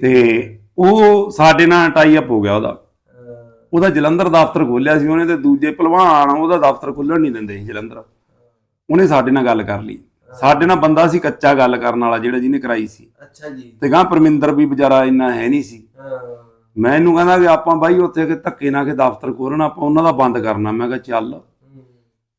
ਤੇ ਉਹ ਸਾਡੇ ਨਾਲ ਟਾਈ ਅਪ ਹੋ ਗਿਆ ਉਹਦਾ। ਆ। ਉਹਦਾ ਜਲੰਧਰ ਦਫ਼ਤਰ ਖੋਲਿਆ ਸੀ ਉਹਨੇ ਤੇ ਦੂਜੇ ਭਲਵਾਨ ਉਹਦਾ ਦਫ਼ਤਰ ਖੁੱਲਣ ਨਹੀਂ ਦਿੰਦੇ ਸੀ ਜਲੰਧਰ। ਉਹਨੇ ਸਾਡੇ ਨਾਲ ਗੱਲ ਕਰ ਲਈ। ਸਾਡੇ ਨਾਲ ਬੰਦਾ ਸੀ ਕੱਚਾ ਗੱਲ ਕਰਨ ਵਾਲਾ ਜਿਹੜਾ ਜਿਹਨੇ ਕਰਾਈ ਸੀ। ਅੱਛਾ ਜੀ। ਤੇ ਗਾਂ ਪਰਮਿੰਦਰ ਵੀ ਵਿਚਾਰਾ ਇੰਨਾ ਹੈ ਨਹੀਂ ਸੀ। ਮੈਂ ਇਹਨੂੰ ਕਹਿੰਦਾ ਕਿ ਆਪਾਂ ਬਾਈ ਉੱਥੇ ਕਿ ਧੱਕੇ ਨਾਲ ਕਿ ਦਫ਼ਤਰ ਖੋਲਣਾ ਆਪਾਂ ਉਹਨਾਂ ਦਾ ਬੰਦ ਕਰਨਾ। ਮੈਂ ਕਿਹਾ ਚੱਲ।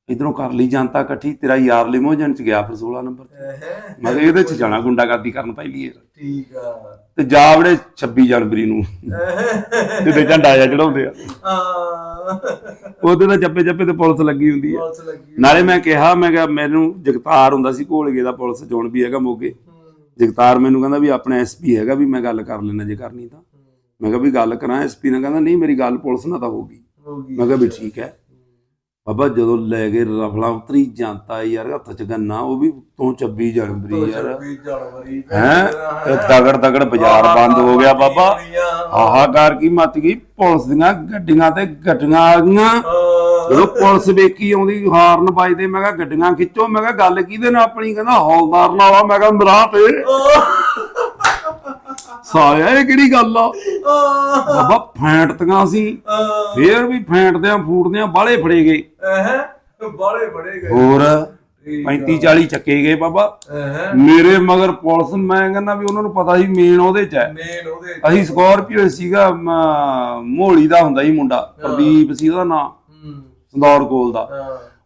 ਇਧਰੋਂ ਕਰ ਲਈ ਜਨਤਾ ਇਕੱਠੀ ਤੇਰਾ ਯਾਰ ਲਿਮੋਜਨ ਚ ਗਿਆ ਫਿਰ 16 ਨੰਬਰ ਤੇ ਮੈਂ ਕਿਹਾ ਇਹਦੇ ਚ ਜਾਣਾ ਗੁੰਡਾਗਰਦੀ ਕਰਨ ਪਹਿਲੀ ਯਾਰ ਠੀਕ ਆ। ਤੇ ਜਾ ਵੜੇ 26 ਜਨਵਰੀ ਨੂੰ। ਜਿੱਦੇ ਝੰਡਾ ਜਾ ਚੜਾਉਂਦੇ ਆ। ਹਾਂ। ਉਹਦੇ ਤਾਂ ਚੱਪੇ ਚੱਪੇ ਤੇ ਪੁਲਿਸ ਲੱਗੀ ਹੁੰਦੀ ਲੱਗੀ ਨਾਲੇ ਮੈਂ ਕਿਹਾ ਮੈਂ ਕਿਹਾ ਮੈਨੂੰ ਜਗਤਾਰ ਹੁੰਦਾ ਸੀ ਘੋਲਗੇ ਦਾ ਪੁਲਿਸ ਚੋਣ ਵੀ ਹੈਗਾ ਮੋਗੇ ਹੂੰ, ਜਗਤਾਰ ਮੈਨੂੰ ਕਹਿੰਦਾ ਵੀ ਆਪਣਾ ਐਸਪੀ ਹੈਗਾ ਵੀ ਮੈਂ ਗੱਲ ਕਰ ਲੈਣਾ ਜੇ ਕਰਨੀ ਤਾਂ। ਮੈਂ ਕਿਹਾ ਵੀ ਗੱਲ ਕਰਾਂ ਐਸਪੀ ਨਾਲ ਕਹਿੰਦਾ ਨਹੀਂ ਮੇਰੀ ਗੱਲ ਪੁਲਿਸ ਨਾਲ ਤਾਂ ਹੋ ਗਈ। ਮੈਂ ਕਿਹਾ ਵੀ ਠੀਕ ਹੈ। ਬਾਬਾ ਜਦੋਂ ਲੈ ਕੇ ਰਫਲਾ ਉਤਰੀ ਜਾਂਦਾ ਯਾਰ ਹੱਥ ਚ ਗੰਨਾ ਉਹ ਵੀ ਤੋਂ 26 ਜਨਵਰੀ ਯਾਰ। ਛੱਬੀ ਜਨਵਰੀ ਹੈ? ਤਗੜ ਤਗੜ ਬਾਜ਼ਾਰ ਬੰਦ ਹੋ ਗਿਆ ਬਾਬਾ ਹਾਹਾਕਾਰ ਕੀ ਮੱਚ ਗਈ? ਪੁਲਿਸ ਦੀਆਂ ਗੱਡੀਆਂ ਤੇ ਗੱਡੀਆਂ ਆ ਗਈਆਂ। ਜਦੋਂ ਪੁਲਿਸ ਵੇਖੀ ਆਉਂਦੀ ਹਾਰਨ ਵੱਜਦੇ ਮੈਂ ਕਿਹਾ ਗੱਡੀਆਂ ਖਿੱਚੋ। ਮੈਂ ਕਿਹਾ ਗੱਲ ਕਿਹਦੇ ਨਾਲ ਆਪਣੀ? ਕਹਿੰਦਾ ਹੌਲਦਾਰ ਨਾਲ ਆ। ਮੈਂ ਕਿਹਾ ਮਰਾ ਤੇ। ਸਾਇਆ ਇਹ ਕਿਹੜੀ ਗੱਲ ਆ? ਬਾਬਾ ਫੈਂਟਦੀਆਂ ਸੀ। ਫੇਰ ਵੀ ਫੈਂਟਦਿਆਂ ਫੂਟਦਿਆਂ ਬਾਲੇ ਫੜੇ ਗਏ। ਬਾਲੇ ਬੜੇ ਗਏ। ਹੋਰ 35 40 ਚੱਕੇ ਗਏ ਬਾਬਾ। ਮੇਰੇ ਮਗਰ ਪੁਲਿਸ ਮੈਂ ਕਹਿੰਦਾ ਵੀ ਉਹਨਾਂ ਨੂੰ ਪਤਾ ਸੀ ਮੇਨ ਉਹਦੇ ਚ ਹੈ। ਮੇਨ ਉਹਦੇ ਅਸੀਂ ਸਕਾਰਪੀਓ ਸੀਗਾ ਮੋਹਲੀ ਦਾ ਹੁੰਦਾ ਸੀ ਮੁੰਡਾ। ਪ੍ਰਦੀਪ ਸੀ ਉਹਦਾ ਨਾਂ। ਹੂੰ, ਸੰਦੌਰ ਕੋਲ ਦਾ।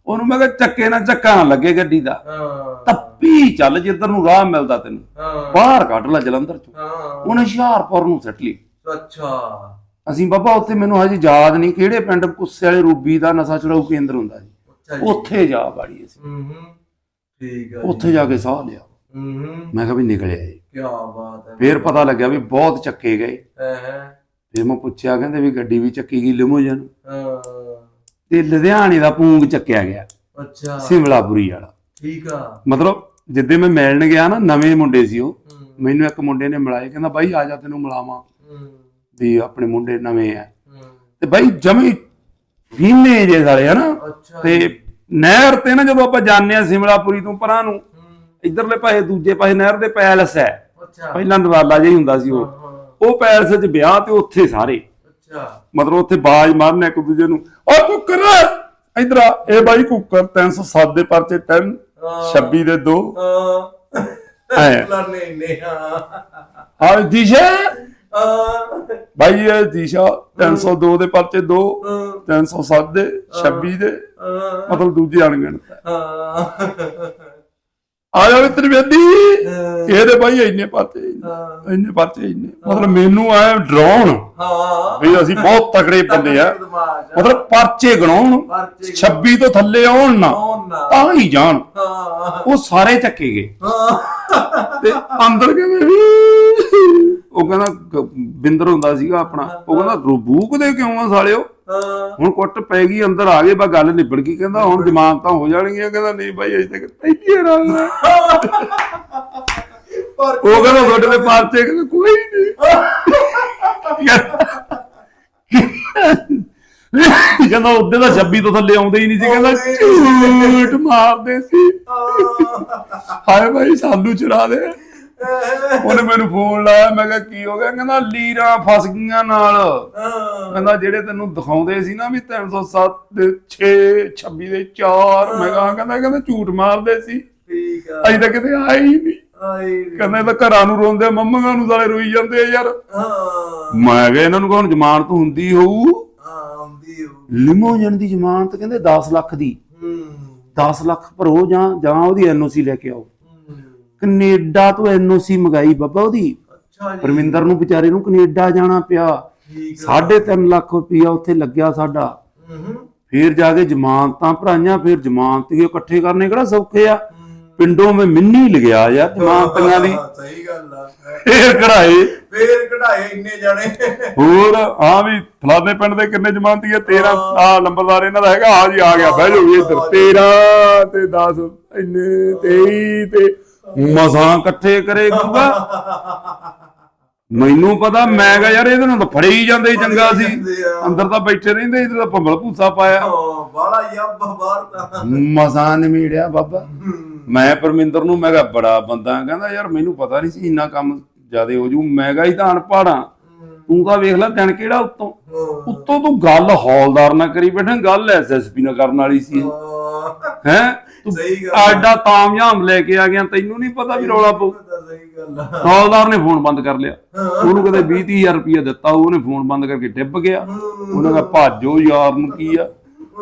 ਉਹਨੂੰ ਮੈਂ ਕਿਹਾ ਚੱਕੇ ਨਾਲ ਚੱਕਾ ਨਾ ਲੱਗੇ ਗੱਡੀ ਦਾ। ਹਾਂ, ਤੱਪੀ ਚੱਲ ਜਿੱਧਰ ਨੂੰ ਰਾਹ ਮਿਲਦਾ ਤੈਨੂੰ। ਹਾਂ, ਬਾਹਰ ਕੱਢ ਲੈ ਜਲੰਧਰ ਚ। ਹਾਂ, ਉਹਨੇ ਹੁਸ਼ਿਆਰਪੁਰ ਨੂੰ ਸੱਟ ਲਈ। ਅੱਛਾ। ਅਸੀਂ ਬਾਬਾ ਉੱਥੇ ਮੈਨੂੰ ਹਜੇ ਯਾਦ ਨਹੀਂ ਕਿਹੜੇ ਪਿੰਡ ਕੁੱਸੇ ਵਾਲੇ ਰੂਬੀ ਦਾ ਨਸ਼ਾ ਛੁਡਾਊ ਕੇਂਦਰ ਹੁੰਦਾ ਅੱਛਾ ਜੀ। ਉੱਥੇ ਜਾ ਬਾੜੀ ਅਸੀਂ। ਹੂੰ ਹੂੰ। ਠੀਕ ਹੈ ਉੱਥੇ ਜਾ ਕੇ ਸਾਹ ਲਿਆ। ਹੂੰ ਹੂੰ। ਮੈਂ ਕਿਹਾ ਵੀ ਨਿਕਲਿਆ ਇਹ ਕੀ ਬਾਤ ਹੈ। ਫੇਰ ਪਤਾ ਲੱਗਿਆ ਵੀ ਬਹੁਤ ਚੱਕੇ ਗਏ। ਹੈ। ਫਿਰ ਮੈਂ ਪੁੱਛਿਆ ਕਹਿੰਦੇ ਵੀ ਗੱਡੀ ਵੀ ਚੱਕੀ ਗਈ ਲਿਮੋਜਨ। ਹਾਂ। ਤੇ ਲੁਧਿਆਣੇ ਦਾ ਪੂੰਗ ਚੱਕਿਆ ਗਿਆ। ਅੱਛਾ। ਸਿਮਲਾਪੁਰੀ ਵਾਲਾ। ਠੀਕ ਆ। ਮਤਲਬ ਜਿੱਦੇ ਮੈਂ ਮਿਲਣ ਗਿਆ ਨਾ ਨਵੇਂ ਮੁੰਡੇ ਸੀ ਉਹ। ਮੈਨੂੰ ਇੱਕ ਮੁੰਡੇ ਨੇ ਮਿਲਾਇਆ ਕਹਿੰਦਾ ਬਾਈ ਆ ਜਾ ਤੈਨੂੰ ਮਿਲਾਵਾਂ। ਵੀ ਆਪਣੇ ਮੁੰਡੇ ਨਵੇਂ ਆ। ਤੇ ਬਾਈ ਜਮੀ ਫੀਨੇ ਜੇ ਸਾਲੇ ਹਨਾ? ਤੇ ਨਹਿਰ ਤੇ ਨਾ ਜਦੋਂ ਆਪਾਂ ਜਾਂਦੇ ਆ ਸਿਮਲਾਪੁਰੀ ਤੋਂ ਪਰਾਂ ਨੂੰ ਇਧਰਲੇ ਪਾਸੇ ਦੂਜੇ ਪਾਸੇ ਨਹਿਰ ਦੇ ਪੈਲਸ ਹੈ ਅੱਛਾ। ਪਹਿਲਾਂ ਨਰਾਲਾ ਜਿਹਾ ਹੀ ਹੁੰਦਾ ਸੀ ਉਹ। ਉਹ ਪੈਲਸ 'ਚ ਵਿਆਹ ਤੇ ਉੱਥੇ ਸਾਰੇ। ਅੱਛਾ। ਮਤਲਬ ਉੱਥੇ ਬਾਜ ਮਾਰਨ ਇੱਕ ਦੂਜੇ ਨੂੰ। ਓ ਕੁੱਕਰ ਇਧਰ ਆ। ਇਹ ਬਾਈ ਕੁੱਕਰ 307 ਦੇ ਪਰਚੇ 10 ਹਾਂ, 26 ਦੇ 2 ਹਾਂ। ਐ। ਲਰਨੇ ਨੇ ਹਾਂ। ਆ ਦਿਸ਼ਾ। ਬਾਈ ਇਹ ਦੀਸ਼ਾ 302 ਦੇ ਪਰਚੇ 2 ਅਹ, 307 ਦੇ 26 ਦੇ। ਮਤਲਬ ਦੂਜੇ ਅਣਗਿਣਤ ਹੈ। ਆ ਜਾ ਵੀ ਤ੍ਰਿਵੇਦੀ ਇਹਦੇ ਬਾਈ ਇੰਨੇ ਪਰਚੇ ਇੰਨੇ- ਅਹ, ਇੰਨੇ। ਮਤਲਬ ਮੈਨੂੰ ਆਇਆ ਡਰਾਉਣ। ਹਾਂ। ਵੀ ਅਸੀਂ ਬਹੁਤ ਤਕੜੇ ਬੰਦੇ ਆ। ਮਤਲਬ ਪਰਚੇ ਗਣਾਉਣ ਪਰਚੇ 26 ਤੋਂ ਥੱਲੇ ਆਉਣ ਨਾ ਤਾਂ ਹੀ ਜਾਣ। ਉਹ ਸਾਰੇ ਚੱਕੇ ਗਏ। ਤੇ ਅੰਦਰ ਕਹਿੰਦੇ ਵੀ ਉਹ ਕਹਿੰਦਾ ਬਿੰਦਰ ਹੁੰਦਾ ਸੀਗਾ ਆਪਣਾ। ਉਹ ਕਹਿੰਦਾ ਰਬੂਕ ਦੇ ਕਿਉਂ ਆ ਸਾਲਿਓ? ਹੁਣ ਕੁੱਟ ਪੈ ਗਈ ਅੰਦਰ ਆ ਗਏ ਬਾ ਗੱਲ ਨਿਬੜ ਗਈ। ਕਹਿੰਦਾ ਹੁਣ ਜ਼ਮਾਨਤਾਂ ਤਾਂ ਹੋ ਜਾਣਗੀਆਂ। ਕਹਿੰਦਾ ਨਹੀਂ ਭਾਈ ਅਜੇ ਤੱਕ ਹੈ। ਪਰ ਉਹ ਕਹਿੰਦਾ ਤੁਹਾਡੇ ਦੇ ਪਾਰਚੇ ਕਹਿੰਦਾ ਕੋਈ ਨਹੀਂ। ਕਹਿੰਦਾ ਉਹਦੇ ਦਾ 26 ਤੋਂ ਥੱਲੇ ਆਉਂਦੇ ਹੀ ਨਹੀਂ ਸੀ। ਕਹਿੰਦਾ ਝੂਠ ਮਾਰਦੇ ਸੀ। ਹਾਏ ਭਾਈ ਸਾਨੂੰ ਚੁਰਾ ਦੇ। ਉਹਨੇ ਮੈਨੂੰ ਫੋਨ ਲਾਇਆ ਮੈਂ ਕਿਹਾ ਕੀ ਹੋ ਗਿਆ? ਕਹਿੰਦਾ ਲੀਰਾਂ ਫਸ ਗਈਆਂ ਨਾਲ। ਕਹਿੰਦਾ ਜਿਹੜੇ ਤੈਨੂੰ ਦਿਖਾਉਂਦੇ ਸੀ ਨਾ ਵੀ 307 ਦੇ 6 26 ਦੇ 4 ਮੈਂ ਕਿਹਾ ਕਹਿੰਦਾ ਕਹਿੰਦਾ ਝੂਠ ਮਾਰਦੇ ਸੀ। ਠੀਕ ਆ। ਅਜੇ ਤੱਕ ਕਿਤੇ ਆਏ ਹੀ ਨਹੀਂ। ਆਈ ਕਹਿੰਦਾ ਤਾਂ ਘਰਾਂ ਨੂੰ ਰੋਂਦੇ ਆ, ਮੰਮੀਆਂ ਨੂੰ ਸਾਲੇ ਰੋਈ ਜਾਂਦੇ ਆ ਯਾਰ। ਮੈਂ ਕਿਹਾ ਇਹਨਾਂ ਨੂੰ ਕੌਣ ਜ਼ਮਾਨਤ ਹੁੰਦੀ ਹੋਊ? ਲਿਮੋਜਨ ਦੀ ਜ਼ਮਾਨਤ ਕਹਿੰਦੇ 10 ਲੱਖ ਦੀ। ਹੂੰ। 10 ਲੱਖ ਭਰੋ ਜਾਂ ਜਾਂ ਉਹਦੀ ਐਨਓਸੀ ਲੈ ਕੇ ਆਓ। ਕੈਨੇਡਾ ਤੋਂ ਐਨਓਸੀ ਮੰਗਾਈ ਬਾਬਾ ਉਹਦੀ। ਅੱਛਾ ਜੀ। ਪਰਮਿੰਦਰ ਨੂੰ ਵਿਚਾਰੇ ਨੂੰ ਕੈਨੇਡਾ ਜਾਣਾ ਪਿਆ। ਠੀਕ ਆ। 3.5 ਲੱਖ ਰੁਪਇਆ ਉੱਥੇ ਲੱਗਿਆ ਸਾਡਾ। ਹੂੰ ਫੇਰ ਜਾ ਕੇ ਜ਼ਮਾਨਤਾਂ ਭਰਾਈਆਂ ਫੇਰ ਜ਼ਮਾਨਤੀਏ ਇਕੱਠੇ ਕਰਨੇ ਕਿਹੜਾ ਸੌਖੇ ਆ। ਪਿੰਡੋਂ ਮੈਂ ਮਿੰਨੀ ਲਿਖਿਆ ਯਾਰ ਜ਼ਮਾਨਤੀਆਂ ਦੀ। ਸਹੀ ਗੱਲ ਆ। ਫੇਰ ਕਢਾਏ। ਫੇਰ ਕਢਾਏ ਇੰਨੇ ਜਾਣੇ। ਹੋਰ ਆ ਵੀ ਫਲਾਣੇ ਪਿੰਡ ਦੇ ਕਿੰਨੇ ਜ਼ਮਾਨਤੀਏ 13 ਆ। ਨੰਬਰਦਾਰ ਇਹਨਾਂ ਦਾ ਹੈਗਾ ਆ ਜੀ ਆ ਗਿਆ ਬਹਿ ਜਾਓ ਇੱਧਰ। 13 ਤੇ 10 ਇੰਨੇ 23 ਤੇ ਮਸਾਂ ਇਕੱਠੇ ਕਰੇ ਗੁੱਗਾ ਮੈਨੂੰ ਪਤਾ ਮੈਂ ਕਿਹਾ ਯਾਰ ਇਹਦੇ ਨਾਲ ਤਾਂ ਫੜੇ ਹੀ ਜਾਂਦੇ ਹੀ ਚੰਗਾ ਸੀ। ਅੰਦਰ ਤਾਂ ਬੈਠੇ ਰਹਿੰਦੇ ਇਹਦੇ ਤਾਂ ਭੰਬਲ ਭੂਸਾ ਪਾਇਆ। ਹਾਂ, ਬਾਹਲਾ ਯੱਬ ਬਾਹਰ ਤਾਂ। ਮਸਾਂ ਨਿਮੀੜਿਆ ਬਾਬਾ। ਮੈਂ ਪਰਮਿੰਦਰ ਨੂੰ ਮੈਂ ਕਿਹਾ ਬੜਾ ਬੰਦਾ ਕਹਿੰਦਾ ਯਾਰ ਮੈਨੂੰ ਪਤਾ ਨਹੀਂ ਸੀ ਇੰਨਾ ਕੰਮ ਜਿਆਦੇ ਹੋ ਜੂ। ਮੈਂ ਕਿਹਾ ਹੀ ਤਾਂ ਅਨਪੜਾਂ ਤੂੰ ਤਾਂ ਵੇਖ ਲੈ ਦਿਨ ਕਿਹੜਾ ਉੱਤੋਂ। ਉੱਤੋਂ ਤੂੰ ਗੱਲ ਹੌਲਦਾਰ ਨਾਲ ਕਰੀ ਬੈਠਾ ਗੱਲ ਐਸਐਸਪੀ ਨਾਲ ਕਰਨ ਵਾਲੀ ਸੀ। ਹਾਂ। ਸਹੀ ਗੱਲ ਐਡਾ ਤਾਮਯਾਮ ਲੈ ਕੇ ਆ ਗਿਆ ਤੈਨੂੰ ਨਹੀਂ ਪਤਾ ਵੀ ਰੌਲਾ ਪਊ। ਸਹੀ ਗੱਲ ਆ। ਹੌਲਦਾਰ ਨੇ ਫੋਨ ਬੰਦ ਕਰ ਲਿਆ। ਉਹਨੂੰ ਕਦੇ 20 30000 ਰੁਪਇਆ ਦਿੱਤਾ ਉਹਨੇ ਫੋਨ ਬੰਦ ਕਰਕੇ ਡਿੱਬ ਗਿਆ। ਉਹਨੇ ਕਿਹਾ ਭਾਜੋ ਯਾਰ ਨੂੰ ਕੀ ਆ?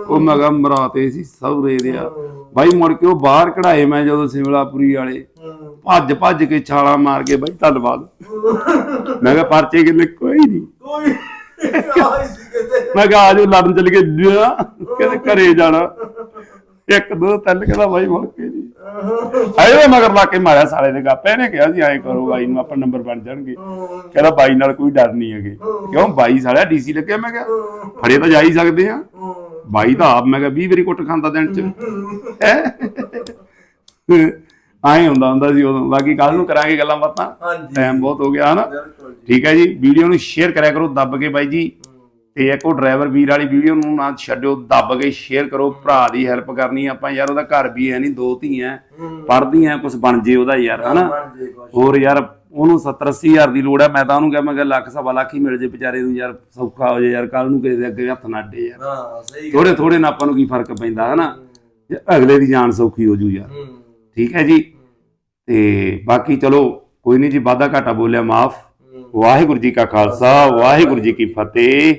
ਉਹ ਮੈਂ ਕਿਹਾ ਮਰਾਤੇ ਸੀ ਸਹੁਰੇ ਦੇ ਆ। ਬਾਈ ਮੁੜ ਕੇ ਉਹ ਬਾਹਰ ਕਢਾਏ ਮੈਂ ਜਦੋਂ ਸਿਮਲਾਪੁਰੀ ਵਾਲੇ। ਹੂੰ। ਭੱਜ ਭੱਜ ਕੇ ਛਾਲਾ ਮਾਰ ਕੇ ਬਾਈ ਧੰਨਵਾਦ। ਮੈਂ ਕਿਹਾ ਪਰਚੇ ਕਿੰਨੇ? ਕੋਈ ਨਹੀਂ ਕੋਈ ਆਈ ਸੀ ਕਿਤੇ। ਮੈਂ ਕਿਹਾ ਆਜੋ ਲੜਨ ਚੱਲ ਕੇ ਕਹਿੰਦੇ ਘਰੇ ਜਾਣਾ। ਇੱਕ ਦੋ ਤਿੰਨ ਕਹਿੰਦਾ ਬਾਈ ਮੁੜ ਕੇ ਨਹੀਂ। ਆਏ ਮਗਰ ਲਾ ਕੇ ਮਾਰਿਆ ਸਾਲੇ ਦੇ ਗਾਪੇ ਨੇ ਕਿਹਾ ਸੀ ਐਂ ਕਰੋ ਬਾਈ ਨੂੰ ਆਪਾਂ ਨੰਬਰ ਬਣ ਜਾਣਗੇ। ਕਹਿੰਦਾ ਬਾਈ ਨਾਲ ਕੋਈ ਡਰ ਨਹੀਂ ਹੈਗੇ। ਕਿਉਂ? ਬਾਈ ਸਾਲਿਆ ਡੀਸੀ ਲੱਗਿਆ ਮੈਂ ਕਿਹਾ। ਫੜੇ ਤਾਂ ਜਾ ਹੀ ਸਕਦੇ ਆ। ਬਾਈ ਤਾਂ ਆਪ ਮੈਂ ਕਿਹਾ 20 ਵਾਰੀ ਕੁੱਟ ਖਾਂਦਾ ਦਿਨ ਚ। ਹੈ। ਆਏ ਹੁੰਦਾ ਹੁੰਦਾ ਸੀ ਉਦੋਂ। ਬਾਕੀ ਕੱਲ ਨੂੰ ਕਰਾਂਗੇ ਗੱਲਾਂ ਬਾਤਾਂ। ਟਾਈਮ ਬਹੁਤ ਹੋ ਗਿਆ ਹਨਾ? ਜੀ। ਠੀਕ ਹੈ ਜੀ। ਵੀਡੀਓ ਨੂੰ ਸ਼ੇਅਰ ਕਰਿਆ ਕਰੋ ਦੱਬ ਕੇ ਬਾਈ ਜੀ। ਤੇ ਇੱਕ ਉਹ ਡਰਾਈਵਰ ਵੀਰ ਵਾਲੀ ਵੀਡੀਓ ਨੂੰ ਨਾ ਛੱਡਿਓ ਦੱਬ ਕੇ ਸ਼ੇਅਰ ਕਰੋ ਭਰਾ ਦੀ ਹੈਲਪ ਕਰਨੀ ਆਪਾਂ। ਯਾਰ ਉਹਦਾ ਘਰ ਵੀ ਹੈ ਨਹੀਂ ਦੋ ਧੀਆਂ। ਪੜਦੀਆਂ ਕੁਝ ਬਣ ਜੇ ਉਹਦਾ ਯਾਰ ਹਨਾ। ਹੋਰ ਯਾਰ ਉਹਨੂੰ 70 80 ਹਜ਼ਾਰ ਦੀ ਲੋੜ ਹੈ ਮੈਂ ਤਾਂ ਉਹਨੂੰ ਕਿਹਾ ਮੈਂ ਕਿਹਾ ਲੱਖ ਸਵਾ ਲੱਖ ਹੀ ਮਿਲ ਜੇ ਵਿਚਾਰੇ ਨੂੰ ਯਾਰ ਸੌਖਾ ਹੋ ਜੇ ਯਾਰ ਕੱਲ ਨੂੰ ਕਿਸੇ ਦੇ ਅੱਗੇ ਹੱਥ ਨਾ ਅੱਡੇ ਯਾਰ। ਹਾਂ ਸਹੀ ਗੱਲ ਥੋੜੇ ਥੋੜੇ ਨਾਲ ਆਪਾਂ ਨੂੰ ਕੀ ਫ਼ਰਕ ਪੈਂਦਾ ਹਨਾ? ਅਗਲੇ ਦੀ ਜਾਨ ਸੌਖੀ ਹੋ ਜੂ ਯਾਰ। ਠੀਕ ਹੈ ਜੀ? ਤੇ ਬਾਕੀ ਚਲੋ ਕੋਈ ਨਹੀਂ ਜੀ ਵਾਧਾ ਘਾਟਾ ਬੋਲਿਆ ਮਾਫ। ਵਾਹਿਗੁਰੂ ਜੀ ਕਾ ਖਾਲਸਾ ਵਾਹਿਗੁਰੂ ਜੀ ਕੀ ਫਤਿਹ।